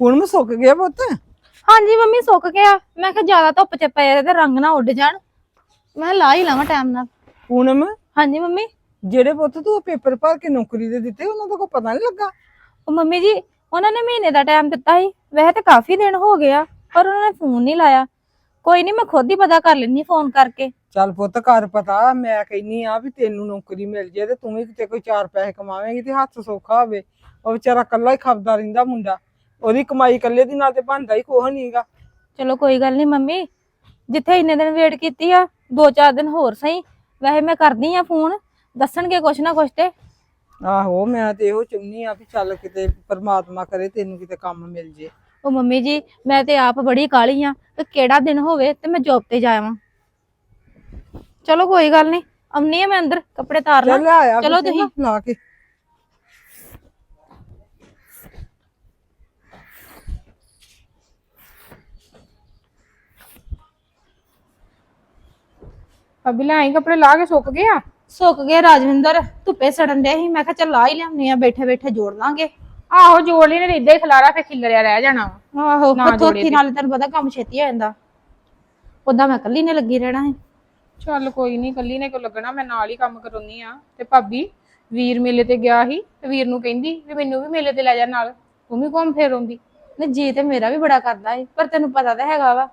ਪੂਨਮ ਸੁੱਕ ਗਿਆ ਪੁੱਤ। ਹਾਂਜੀ ਮੰਮੀ ਸੁੱਕ ਗਿਆ। ਮੈਂ ਕਿਹਾ ਜ਼ਿਆਦਾ ਧੁੱਪ ਚ ਪਏ ਤੇ ਰੰਗ ਨਾ ਉੱਡ ਜਾਣ। ਮੈਂ ਲਾ ਹੀ ਲਾਵਾਂ ਟਾਈਮ ਨਾਲ। ਪੂਨਮ ਹਾਂਜੀ ਮੰਮੀ। ਜਿਹੜੇ ਪੁੱਤ ਤੂੰ ਪੇਪਰ ਭਰ ਕੇ ਨੌਕਰੀ ਦੇ ਦਿੱਤੇ ਉਹਨਾਂ ਦਾ ਕੋਈ ਪਤਾ ਨਹੀਂ ਲੱਗਾ? ਉਹ ਮੰਮੀ ਜੀ ਉਹਨਾਂ ਨੇ ਮਹੀਨੇ ਦਾ ਟਾਈਮ ਦਿੱਤਾ ਸੀ। ਵੈਸੇ ਤਾਂ ਕਾਫੀ ਦਿਨ ਹੋ ਗਿਆ ਪਰ ਉਹਨਾਂ ਨੇ ਫੋਨ ਨਹੀਂ ਲਾਇਆ। ਕੋਈ ਨਹੀਂ ਮੈਂ ਖੁਦ ਹੀ ਪਤਾ ਕਰ ਲੈਣੀ ਫੋਨ ਕਰਕੇ। ਚੱਲ ਪੁੱਤ ਘਰ ਪਤਾ। ਮੈਂ ਕਹਿੰਨੀ ਆ ਵੀ ਤੈਨੂੰ ਨੌਕਰੀ ਮਿਲ ਜੇ ਤੇ ਤੂੰ ਵੀ ਕਿਤੇ ਕੋਈ ਚਾਰ ਪੈਸੇ ਕਮਾਵੇਂਗੀ ਤੇ ਹੱਥ ਸੌਖਾ ਹੋਵੇ। ਉਹ ਵਿਚਾਰਾ ਕੱਲਾ ਹੀ ਖਾਪਦਾ ਰਹਿੰਦਾ ਮੁੰਡਾ। ਉਹਦੀ ਕਮਾਈ ਕੱਲੇ ਦੀ ਨਾਲ ਤੇ ਬਣਦਾ ਹੀ ਕੋਹ ਨਹੀਂਗਾ ਚਲੋ ਕੋਈ ਗੱਲ ਨਹੀਂ ਮੰਮੀ ਜਿੱਥੇ ਇੰਨੇ ਦਿਨ ਵੇਟ ਕੀਤੀ ਆ ਦੋ ਚਾਰ ਦਿਨ ਹੋਰ ਸਹੀ। ਵੈਸੇ ਮੈਂ ਕਰਦੀ ਆ ਫੋਨ ਦੱਸਣਗੇ ਕੁਛ ਨਾ ਕੁਛ ਤੇ। ਆਹੋ ਮੈਂ ਤੇ ਇਹੋ ਚਾਹੁੰਨੀ ਆ ਵੀ ਚੱਲ ਕਿਤੇ ਪਰਮਾਤਮਾ ਕਰੇ ਤੈਨੂੰ ਕਿਤੇ ਕੰਮ ਮਿਲ ਜੇ। ਉਹ ਮੰਮੀ ਜੀ ਮੈਂ ਤੇ ਆਪ ਬੜੀ ਕਾਲੀ ਆ ਤੇ ਕਿਹੜਾ ਦਿਨ ਹੋਵੇ ਤੇ ਮੈਂ ਜੌਬ ਤੇ ਜਾਵਾਂ। ਚਲੋ ਕੋਈ ਗੱਲ ਨਹੀਂ ਆਉਣੀ ਆ ਮੈਂ ਅੰਦਰ ਕੱਪੜੇ ਤਾਰ ਲਾਂ ਚੱਲ ਆਇਆ ਚਲੋ ਫਿਰ ਨਾ ਲਾ ਕੇ। ਅਭੀ ਲੈ ਆਈ ਕੱਪੜੇ ਲਾ ਕੇ ਸੁੱਕ ਗਏ ਆ? ਸੁੱਕ ਗਏ ਰਾਜਵਿੰਦਰ ਧੁੱਪੇ ਸੜਨ ਦੇ ਸੀ। ਮੈਂ ਕਿਹਾ ਚੱਲ ਲਾ ਹੀ ਲਿਆਉਣੀ ਆ ਬੈਠੇ ਬੈਠੇ ਜੋੜ ਲਾਂਗੇ। ਆਹੋ ਜੋੜ ਲਈ ਨੇ ਇਦਾਂ ਹੀ ਖਲਾਰਾ ਫੇ ਖਿਲਰਿਆ ਰਹਿ ਜਾਣਾ ਵਾ। ਆਹੋ ਨਾ ਹੱਥੋਂ ਜੋੜੇ ਹੱਥੀ ਤੇ। ਨਾਲ ਤੈਨੂੰ ਪਤਾ ਕੰਮ ਛੇਤੀ ਹੋ ਜਾਂਦਾ। ਉਦਾਂ ਮੈਂ ਇਕੱਲੀ ਨੇ ਲੱਗੀ ਰਹਿਣਾ ਹੈ ਚੱਲ ਕੋਈ ਨਹੀਂ ਕੱਲੀ ਨੇ ਕਿਉਂ ਲੱਗਣਾ? ਮੈਂ ਨਾਲ ਹੀ ਕੰਮ ਕਰਾਉਣੀ ਆ। ਤੇ ਭਾਬੀ ਵੀਰ ਮੇਲੇ ਤੇ ਗਿਆ ਸੀ ਤੇ ਵੀਰ ਨੂੰ ਕਹਿੰਦੀ ਵੀ ਮੈਨੂੰ ਵੀ ਮੇਲੇ ਤੇ ਲੈ ਜਾ ਨਾਲ। ਤੂੰ ਵੀ ਘੁੰਮ ਫੇਰ ਆਉਂਦੀ। ਨਹੀਂ ਜੀ ਤੇ ਮੇਰਾ ਵੀ ਬੜਾ ਕਰਦਾ ਏ ਪਰ ਤੈਨੂੰ ਪਤਾ ਤਾਂ ਹੈਗਾ ਵਾ।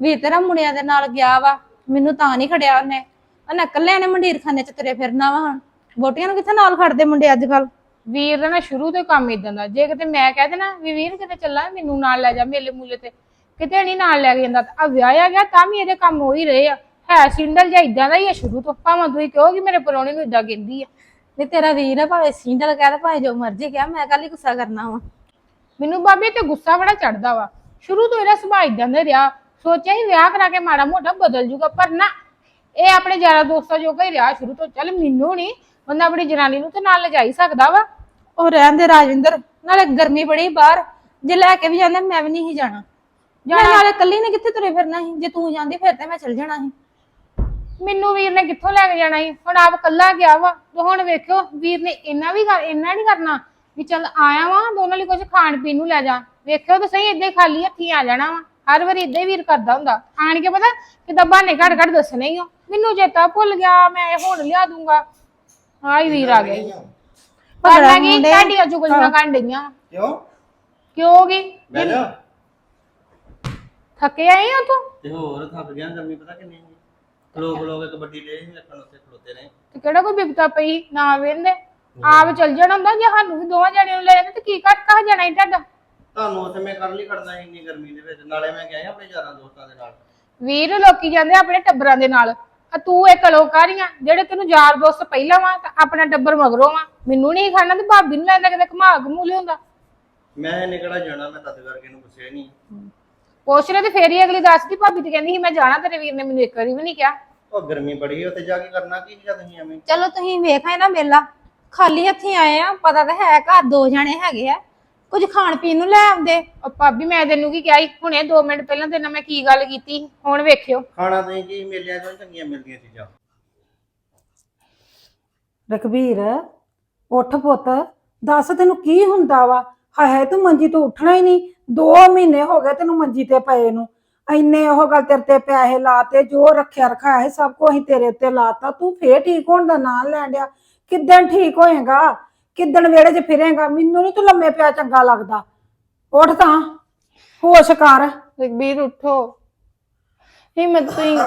ਵੀ ਤੇਰਾ ਮੁੰਡਿਆਂ ਦੇ ਨਾਲ ਗਿਆ ਵਾ। ਮੈਨੂੰ ਤਾਂ ਨਹੀਂ ਖੜਿਆ ਉਹਨੇ। ਉਹਨੇ ਇਕੱਲੇ ਨੇ ਮੰਡੀਰ ਖਾਨੇ ਚ ਤੁਰੇ ਫਿਰਨਾ ਵਾ ਹੁਣ। ਬੋਟੀਆਂ ਨੂੰ ਕਿੱਥੇ ਨਾਲ ਖੜਦੇ ਮੁੰਡੇ ਅੱਜ ਕੱਲ ਵੀਰ ਦਾ ਨਾ ਸ਼ੁਰੂ ਤੋਂ ਹੀ ਕੰਮ ਇਦਾਂ ਦਾ। ਜੇ ਕਿਤੇ ਮੈਂ ਕਹਿ ਦੇਣਾ ਵੀ ਵੀਰ ਕਿਤੇ ਚੱਲਾਂ ਮੈਨੂੰ ਨਾਲ ਲੈ ਜਾ ਮੇਲੇ ਮੂਲੇ ਤੇ। ਕਿਤੇ ਨਹੀਂ ਨਾਲ ਲੈ ਕੇ ਜਾਂਦਾ। ਆ ਵਿਆਹਿਆ ਗਿਆ ਤਾਂ ਵੀ ਇਹਦੇ ਕੰਮ ਹੋ ਹੀ ਰਹੇ ਆ। ਹੈ ਸਿੰਡਲ ਜਾਂ ਇਦਾਂ ਦਾ ਹੀ ਆ ਸ਼ੁਰੂ ਤੋਂ। ਭਾਵੇਂ ਤੁਸੀਂ ਕਹੋ ਕਿ ਮੇਰੇ ਪਰੌਣੇ ਨੂੰ ਇਦਾਂ ਕਹਿੰਦੀ ਆ। ਨਹੀਂ ਤੇਰਾ ਵੀਰ ਆ ਭਾਵੇਂ ਸਿੰਡਲ ਕਹਿ ਤੇ ਭਾਵੇਂ ਜੋ ਮਰਜ਼ੀ ਕਹਿ ਮੈਂ ਕੱਲ ਹੀ ਗੁੱਸਾ ਕਰਨਾ ਵਾ। ਮੈਨੂੰ ਬਾਬੇ ਤੇ ਗੁੱਸਾ ਬੜਾ ਚੜਦਾ ਵਾ। ਸ਼ੁਰੂ ਤੋਂ ਇਹਦਾ ਸੁਭਾਅ ਇਦਾਂ ਦਾ ਰਿਹਾ। ਸੋਚਿਆ ਸੀ ਵਿਆਹ ਕਰਾ ਕੇ ਮਾੜਾ ਮੋਟਾ ਬਦਲ ਜੂਗਾ ਪਰ ਨਾ ਇਹ ਆਪਣੇ ਯਾਰਾਂ ਦੋਸਤਾਂ ਜੋਗਾ ਹੀ ਰਿਹਾ ਸ਼ੁਰੂ ਤੋਂ ਚੱਲ ਮੈਨੂੰ ਨਹੀਂ ਬੰਦਾ ਆਪਣੀ ਜਨਾਨੀ ਨੂੰ ਤੇ ਨਾਲ ਲਿਜਾ ਹੀ ਸਕਦਾ ਵਾ। ਉਹ ਰਹਿਣ ਦੇ ਰਾਜਵਿੰਦਰ ਨਾਲੇ ਗਰਮੀ ਬੜੀ ਬਾਹਰ ਜੇ ਲੈ ਕੇ ਵੀ ਜਾਂਦਾ ਮੈਂ ਵੀ ਨਹੀਂ ਸੀ ਜਾਣਾ। ਮੈਂ ਨਾਲੇ ਇਕੱਲੀ ਨੇ ਕਿੱਥੇ ਤੁਰੇ ਫਿਰਨਾ ਸੀ? ਜੇ ਤੂੰ ਜਾਂਦੀ ਫਿਰ ਤੇ ਮੈਂ ਚੱਲ ਜਾਣਾ ਸੀ। ਮੈਨੂੰ ਵੀਰ ਨੇ ਕਿੱਥੋਂ ਲੈ ਕੇ ਜਾਣਾ ਸੀ? ਹੁਣ ਆਪ ਕੱਲਾ ਗਿਆ ਵਾ ਤੇ ਹੁਣ ਵੇਖਿਓ ਵੀਰ ਨੇ ਇੰਨਾ ਵੀ ਕਰ ਇੰਨਾ ਨਹੀਂ ਕਰਨਾ ਵੀ ਚੱਲ ਆਇਆ ਵਾ ਦੋਨਾਂ ਲਈ ਕੁਝ ਖਾਣ ਪੀਣ ਨੂੰ ਲੈ ਜਾ। ਵੇਖਿਓ ਤਾਂ ਸਹੀ ਏਦਾਂ ਹੀ ਖਾਲੀ ਹੱਥੀਂ ਆ ਜਾਣਾ ਵਾ। ਹਰ ਵਾਰੀ ਏਦਾਂ ਹੀ ਵੀਰ ਕਰਦਾ ਹੁੰਦਾ। ਆਣ ਕੇ ਪਤਾ ਕਿਦਾਂ ਬਹਾਨੇ ਘੜ ਘੜ ਦੱਸਣੇ ਹੀ ਹੋ ਮੈਨੂੰ ਚੇਤਾ ਭੁੱਲ ਗਿਆ ਮੈਂ ਇਹ ਹੁਣ ਲਿਆ ਦੂੰਗਾ। ਆਈ ਵੀਰ ਆ ਗਿਆ ਈ। ਪਰ ਮੈਂ ਕੀ ਤੁਹਾਡੀਆਂ ਚੁਗਲੀਆਂ ਕਰਨ ਡਈਆਂ। ਕਿਉਂ? ਕਿਉਂ ਗਈ ਬਹਿ ਜਾ। ਥੱਕੇ ਆਏ ਹੋ ਤੂੰ? ਤੇ ਹੋਰ ਥੱਕ ਗਿਆ ਗਰਮੀ ਪਤਾ ਕਿੰਨੀ ਖਲੋ ਖਲੋ ਕੇ ਕਬੱਡੀ ਲੈ ਸੀ ਰੱਖਣ ਉੱਤੇ ਖਲੋਤੇ ਰਹੇ। ਤੇ ਕਿਹੜਾ ਕੋਈ ਬਿਪਤਾ ਪਈ ਨਾ ਵੇਂਦੇ ਆਪ ਚੱਲ ਜਾਣਾ ਹੁੰਦਾ ਜੇ ਸਾਨੂੰ ਵੀ ਦੋਵਾਂ ਜਣਿਆਂ ਨੂੰ ਲੈ ਜਾਂਦੇ ਤੇ ਕੀ ਘੱਟ ਕਹ ਜਾਣਾ ਸੀ ਤੁਹਾਡਾ? ਤੁਹਾਨੂੰ ਉੱਥੇ ਮੈਂ ਕਰਨ ਲਈ ਖੜਨਾ ਸੀ ਇੰਨੀ ਗਰਮੀ ਦੇ ਵਿੱਚ ਨਾਲੇ ਮੈਂ ਗਿਆ ਸੀ ਆਪਣੇ ਯਾਰਾਂ ਦੋਸਤਾਂ ਦੇ ਨਾਲ। ਵੀਰ ਲੋਕੀ ਜਾਂਦੇ ਆਪਣੇ ਟੱਬਰਾਂ ਦੇ ਨਾਲ ਆ ਤੂੰ ਇਹ ਕਲੋਕਾਰੀਆਂ ਜਿਹੜੇ ਤੈਨੂੰ ਯਾਰ ਦੋਸਤ ਪਹਿਲਾਂ ਵਾ ਤਾਂ ਆਪਣਾ ਟੱਬਰ ਮਗਰੋਂ ਵਾ। ਮੈਨੂੰ ਨਹੀਂ ਖਾਣਾ ਤੇ ਭਾਬੀ ਨੂੰ ਲੈਂਦਾ ਕਿਤੇ ਘਮਾ ਘਮੂ ਲਿਆਉਂਦਾ। ਮੈਂ ਨਿਕੜਾ ਜਾਣਾ ਮੈਂ ਤਦ ਕਰਕੇ ਇਹਨੂੰ ਪੁੱਛਿਆ ਨਹੀਂ। ਪੁੱਛ ਲੈ ਤੇ ਫੇਰ ਹੀ ਅਗਲੀ ਦੱਸਦੀ ਭਾਬੀ ਤੇ ਕਹਿੰਦੀ ਸੀ ਮੈਂ ਜਾਣਾ ਤੇਰੇ ਵੀਰ ਨੇ ਮੈਨੂੰ ਇੱਕ ਵਾਰੀ ਵੀ ਨਹੀਂ ਕਿਹਾ। ਉਹ ਗਰਮੀ ਬੜੀ ਹੈ ਉੱਥੇ ਜਾ ਕੇ ਕਰਨਾ ਕੀ ਜਾਂ ਤੁਸੀਂ ਐਵੇਂ? ਚਲੋ ਤੁਸੀਂ ਵੇਖ ਆਏ ਨਾ ਮੇਲਾ। ਖਾਲੀ ਹੱਥੀਂ ਆਏ ਆ ਪਤਾ ਤਾਂ ਹੈ ਘਰ ਦੋ ਜਣੇ ਹੈਗੇ ਆ। ਕੁਝ ਖਾਣ ਪੀਣ ਨੂੰ ਲੈ ਆਉਂਦੇ? ਉਹ ਭਾਬੀ ਮੈਂ ਤੈਨੂੰ ਕੀ ਕਿਹਾ ਸੀ? ਹੁਣੇ 2 ਮਿੰਟ ਪਹਿਲਾਂ ਤੇਰੇ ਨਾਲ ਮੈਂ ਕੀ ਗੱਲ ਕੀਤੀ ਸੀ? ਹੁਣ ਵੇਖਿਓ। ਖਾਣਾ ਤੁਸੀਂ ਕੀ ਮੇਲਿਆਂ ਚੋਂ ਚੰਗੀਆਂ ਮਿਲਦੀਆਂ ਚੀਜ਼ਾਂ। ਰਕਬੀਰ ਉੱਠ ਪੁੱਤ। ਦੱਸ ਤੈਨੂੰ ਕੀ ਹੁੰਦਾ ਵਾ? ਹਾਏ ਹਾਏ ਤੂੰ ਮੰਜੀ ਤੋਂ ਉੱਠਣਾ ਹੀ ਨਹੀਂ। 2 ਮਹੀਨੇ ਹੋ ਗਏ ਤੈਨੂੰ ਮੰਜੀ ਤੇ ਪਏ ਨੂੰ। ਇੰਨੇ ਉਹ ਗੱਲ ਤੇਰੇ ਤੇ ਪੈਸੇ ਲਾਤੇ ਜੋ ਰੱਖਿਆ ਰਖਾਇਆ ਹੈ ਸਭ ਕੁਝ ਅਸੀਂ ਤੇਰੇ ਉੱਤੇ ਲਾਤਾ। ਤੂੰ ਫੇਰ ਠੀਕ ਹੋਣ ਦਾ ਨਾਂ ਲੈਣ ਡਿਆ। ਕਿੱਦਣ ਠੀਕ ਹੋਏਗਾ? ਕਿੱਦਣ ਵਿਹੜੇ 'ਚ ਫਿਰੇਗਾ? ਮੈਨੂੰ ਨਹੀਂ ਤੂੰ ਲੰਮੇ ਪਿਆ ਚੰਗਾ ਲੱਗਦਾ। ਉੱਠ ਤਾਂ ਹੋਸ਼ ਕਰ। ਰਘਬੀਰ ਉੱਠੋ। ਹਿੰਮਤ ਤੁਸੀਂ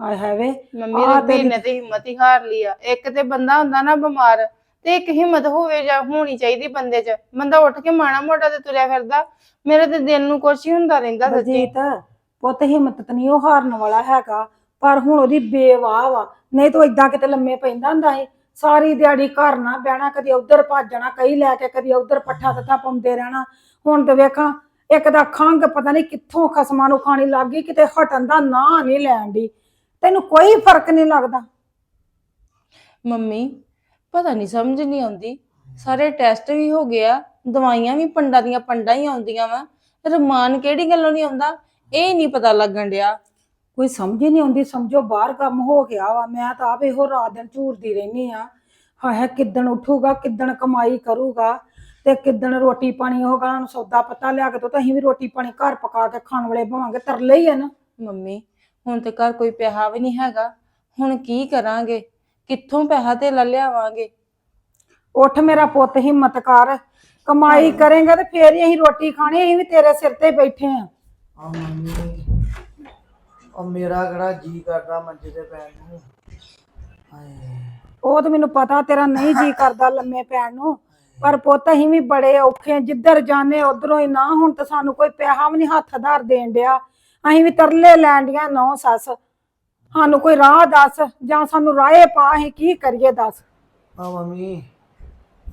ਹਾਏ ਹਾਏ ਵੇ। ਮੰਮੀ ਆਹ ਰਘਬੀਰ ਤੇਰੀ- ਨੇ ਤੇ ਹਿੰਮਤ ਹੀ ਹਾਰ ਲਈ ਆ। ਇੱਕ ਤੇ ਬੰਦਾ ਹੁੰਦਾ ਨਾ ਬਿਮਾਰ ਤੇ ਇੱਕ ਹਿੰਮਤ ਹੋਵੇ ਜਾਂ ਹੋਣੀ ਚਾਹੀਦੀ ਬੰਦੇ 'ਚ। ਬੰਦਾ ਉੱਠ ਕੇ ਮਾੜਾ ਮੋਟਾ ਤੇ ਤੁਰਿਆ ਫਿਰਦਾ। ਮੇਰੇ ਤੇ ਦਿਲ ਨੂੰ ਕੁਛ ਹੀ ਹੁੰਦਾ ਰਹਿੰਦਾ ਸੱਚੀ। ਬਲਜੀਤ ਪੁੱਤ ਹਿੰਮਤ ਤਾਂ ਨਹੀਂ ਉਹ ਹਾਰਨ ਵਾਲਾ ਹੈਗਾ। ਪਰ ਹੁਣ ਉਹਦੀ ਬੇਵਾਹ ਵਾ। ਨਹੀਂ ਤਾਂ ਇਦਾਂ ਕਿਤੇ ਲੰਮੇ ਪੈਂਦਾ ਹੁੰਦਾ ਸੀ। ਸਾਰੀ ਦਿਹਾੜੀ ਘਰ ਨਾ ਬਹਿਣਾ, ਕਦੀ ਉਧਰ ਭੱਜਣਾ ਕਈ ਲੈ ਕੇ, ਕਦੀ ਉਧਰ ਪੱਠਾ ਤੱਥਾ ਪਾਉਂਦੇ ਰਹਿਣਾ। ਹੁਣ ਤੇ ਵੇਖਾਂ, ਇੱਕ ਦਾ ਖੰਗ ਪਤਾ ਨਹੀਂ ਕਿੱਥੋਂ ਖਸਮਾਂ ਨੂੰ ਖਾਣੀ ਲੱਗ ਗਈ, ਕਿਤੇ ਹਟਣ ਦਾ ਨਾਂ ਨਹੀਂ ਲੈਣ ਦੀ। ਤੈਨੂੰ ਕੋਈ ਫ਼ਰਕ ਨਹੀਂ ਲੱਗਦਾ। ਮੰਮੀ, ਪਤਾ ਨਹੀਂ ਸਮਝ ਨਹੀਂ ਆਉਂਦੀ। ਸਾਰੇ ਟੈਸਟ ਵੀ ਹੋ ਗਿਆ ਦਵਾਈਆਂ ਵੀ ਪੰਡਾਂ ਦੀਆਂ ਪੰਡਾਂ ਹੀ ਆਉਂਦੀਆਂ ਵਾ। ਰਮਾਨ ਕਿਹੜੀ ਗੱਲੋਂ ਨਹੀਂ ਆਉਂਦਾ? ਇਹ ਨਹੀਂ ਪਤਾ ਲੱਗਣ ਡਿਆ। ਕੋਈ ਸਮਝ ਹੀ ਨਹੀਂ ਆਉਂਦੀ ਸਮਝੋ ਬਾਹਰ ਕੰਮ ਹੋ ਗਿਆ ਵਾ ਮੈਂ ਤਾਂ ਆਪ ਇਹੋ ਰਾਤ ਦਿਨ ਝੂਰਦੀ ਰਹਿਨੀ ਆ ਹਾਏ ਕਿੱਦਣ ਉੱਠੂਗਾ ਕਿੱਦਣ ਕਮਾਈ ਕਰੂਗਾ ਤੇ ਕਿਦਣ ਰੋਟੀ ਪਾਣੀ ਉਹ ਗਾਂ ਨੂੰ ਸੌਦਾ ਪਤਾ ਲਿਆ ਕੇ ਦੋ ਤਾਂ ਅਸੀਂ ਵੀ ਰੋਟੀ ਪਾਣੀ ਘਰ ਪਕਾ ਕੇ ਖਾਣ ਵਾਲੇ ਬਣਾਵਾਂਗੇ ਤਰਲੇ ਹੀ ਆ ਨਾ। ਮੰਮੀ ਹੁਣ ਤੇ ਘਰ ਕੋਈ ਪਿਆਹਾ ਵੀ ਨਹੀਂ ਹੈਗਾ। ਹੁਣ ਕੀ ਕਰਾਂਗੇ? ਕਿੱਥੋਂ ਪੈਸਾ ਤੇ ਲਿਆਵਾਂਗੇ? ਉੱਠ ਮੇਰਾ ਪੁੱਤ ਹਿੰਮਤ ਕਰ। ਕਮਾਈ ਕਰੇਗਾ ਤੇ ਫੇਰ ਹੀ ਅਸੀਂ ਰੋਟੀ ਖਾਣੀ ਅਸੀਂ ਵੀ ਤੇਰੇ ਸਿਰ ਤੇ ਬੈਠੇ ਆ ਆ ਮੰਮੀ ਉਹ ਮੇਰਾ ਕਿਹੜਾ ਜੀ ਕਰਦਾ ਮੰਜੇ ਤੇ ਪੈਣ ਨੂੰ? ਹਾਏ। ਉਹ ਤਾਂ ਮੈਨੂੰ ਪਤਾ ਤੇਰਾ ਨਹੀਂ ਜੀ ਕਰਦਾ ਲੰਮੇ ਪੈਣ ਨੂੰ ਪਰ ਪੁੱਤ ਅਸੀਂ ਵੀ ਬੜੇ ਔਖੇ ਆ ਜਿੱਧਰ ਜਾਣੇ ਉਧਰੋਂ ਹੀ ਨਾ ਹੁਣ ਤਾਂ ਸਾਨੂੰ ਕੋਈ ਪੈਸਾ ਵੀ ਨਹੀਂ ਹੱਥ ਆਧਾਰ ਦੇਣ ਡਿਆ। ਅਸੀਂ ਵੀ ਤਰਲੇ ਲੈਣ ਡੀਆਂ ਨੌ ਸੱਸ। ਸਾਨੂੰ ਕੋਈ ਰਾਹ ਦੱਸ ਜਾਂ ਸਾਨੂੰ ਰਾਹੇ ਪਾ ਅਸੀਂ ਕੀ ਕਰੀਏ ਦੱਸ। ਆ ਮੰਮੀ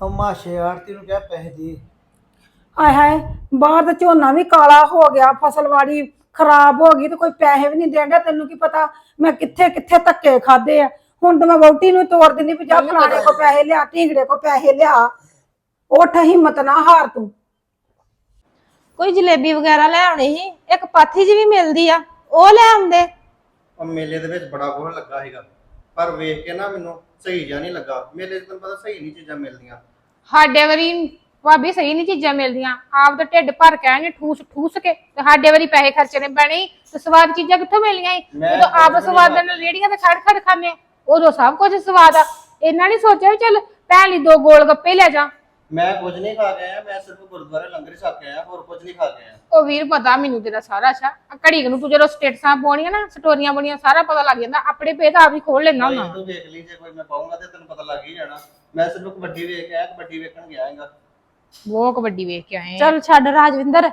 ਅੰਮਾ ਸ਼ਿਆਰਤੀ ਨੂੰ ਕਿਹਾ ਪੈਸੇ ਦੇ? ਆਏ ਹਾਏ ਬਾਹਰ ਤਾਂ ਝੋਨਾ ਵੀ ਕਾਲਾ ਹੋ ਗਿਆ ਫਸਲਵਾੜੀ ਖਰਾਬ ਹੋ ਗਈ ਤੇ ਕੋਈ ਪੈਸੇ ਵੀ ਨਹੀਂ ਡਿਆ। ਤੈਨੂੰ ਕੀ ਪਤਾ ਮੈਂ ਕਿੱਥੇ ਕਿੱਥੇ ਧੱਕੇ ਖਾਦੇ ਆ। ਹੁਣ ਤਾਂ ਮੈਂ ਵਹੁਟੀ ਨੂੰ ਤੋੜ ਦਿੰਦੀ ਵੀ ਜਾ ਫਲਾਣੇ ਕੋ ਪੈਸੇ ਲਿਆ ਢੀਂਗੜੇ ਕੋ ਪੈਸੇ ਲਿਆ। ਉੱਠ ਹਿੰਮਤ ਨਾ ਹਾਰ ਤੂੰ। ਕੋਈ ਜਲੇਬੀ ਵਗੈਰਾ ਲੈ ਆਉਣੀ ਸੀ? ਇੱਕ ਪਾਥੀ ਜੀ ਵੀ ਮਿਲਦੀ ਆ ਉਹ ਲੈ ਆਉਂਦੇ। ਉਹ ਮੇਲੇ ਦੇ ਵਿੱਚ ਬੜਾ ਕੁਝ ਲੱਗਾ ਸੀਗਾ। ਪਰ ਵੇਖ ਕੇ ਨਾ ਮੈਨੂੰ ਸਹੀ ਜਿਹਾ ਨਹੀਂ ਲੱਗਾ। ਮੇਲੇ 'ਚ ਤੈਨੂੰ ਪਤਾ ਸਹੀ ਨਹੀਂ ਚੀਜ਼ਾਂ ਮਿਲਦੀਆਂ। ਸਾਡੇ ਵਾਰੀ ਭਾਬੀ ਸਹੀ ਨਹੀਂ ਚੀਜ਼ਾਂ ਮਿਲਦੀਆਂ। ਆਪ ਤਾਂ ਢਿੱਡ ਭਰ ਕੇ ਆਏ ਠੂਸ ਠੂਸ ਕੇ। ਤੇ ਸਾਡੇ ਵਾਰੀ ਪੈਸੇ ਖਰਚਣੇ ਪੈਣੇ ਈ, ਤੇ ਸਵਾਦ ਚੀਜ਼ਾਂ ਕਿੱਥੋਂ ਮਿਲਣੀਆਂ ਈ? ਮੈਂ ਜਦੋਂ ਆਪ ਵੀ ਸਵਾਦ ਨਾਲ ਰੇੜੀਆਂ ਤੇ ਖੜ ਖੜ ਖਾਂਦੇ ਉਦੋਂ ਸਭ ਕੁਝ ਸਵਾਦ ਆ। ਇਹਨਾਂ ਨੇ ਸੋਚਿਆ ਵੀ ਚੱਲ ਭੈਣ ਲਈ ਦੋ ਗੋਲ ਗੱਪੇ ਲੈ ਜਾ। ਮੈਂ ਕੁਝ ਨਹੀਂ ਖਾ ਕੇ ਆਇਆ ਮੈਂ ਸਿਰਫ ਗੁਰਦੁਆਰੇ ਲੰਗਰ ਛਕ ਕੇ ਆਇਆ ਹੋਰ ਕੁਝ ਨਹੀਂ ਖਾ ਕੇ ਆਇਆ। ਉਹ ਵੀਰ ਪਤਾ ਮੈਨੂੰ ਤੇਰਾ ਸਾਰਾ ਅੱਛਾ। ਆਹ ਘੜੀ ਕੁ ਨੂੰ ਤੂੰ ਜਦੋਂ ਸਟੇਟਸਾਂ ਪਾਉਣੀਆਂ ਨਾ ਸਟੋਰੀਆਂ ਬਣੀਆਂ ਸਾਰਾ ਪਤਾ ਲੱਗ ਜਾਂਦਾ। ਆਪਣੇ ਪੇ ਤਾਂ ਆਪ ਹੀ ਖੋਲ ਲੈਣਾ ਹੁੰਦਾ। ਤੂੰ ਵੇਖ ਲਈ ਜੇ ਕੋਈ ਮੈਂ ਪਾਉਂਗਾ ਤੇ ਤੈਨੂੰ ਪਤਾ ਲੱਗ ਹੀ ਜਾਣਾ। ਮੈਂ ਸਿਰਫ ਕਬੱਡੀ ਵੇਖ ਆਇਆ ਕਬੱਡੀ ਵੇਖਣ ਗਿਆ ਹੈਗਾ। ਬਹੁਤ ਕਬੱਡੀ ਵੇਖ ਕੇ ਆਏ ਆ। ਚੱਲ ਛੱਡ ਰਾਜਵਿੰਦਰ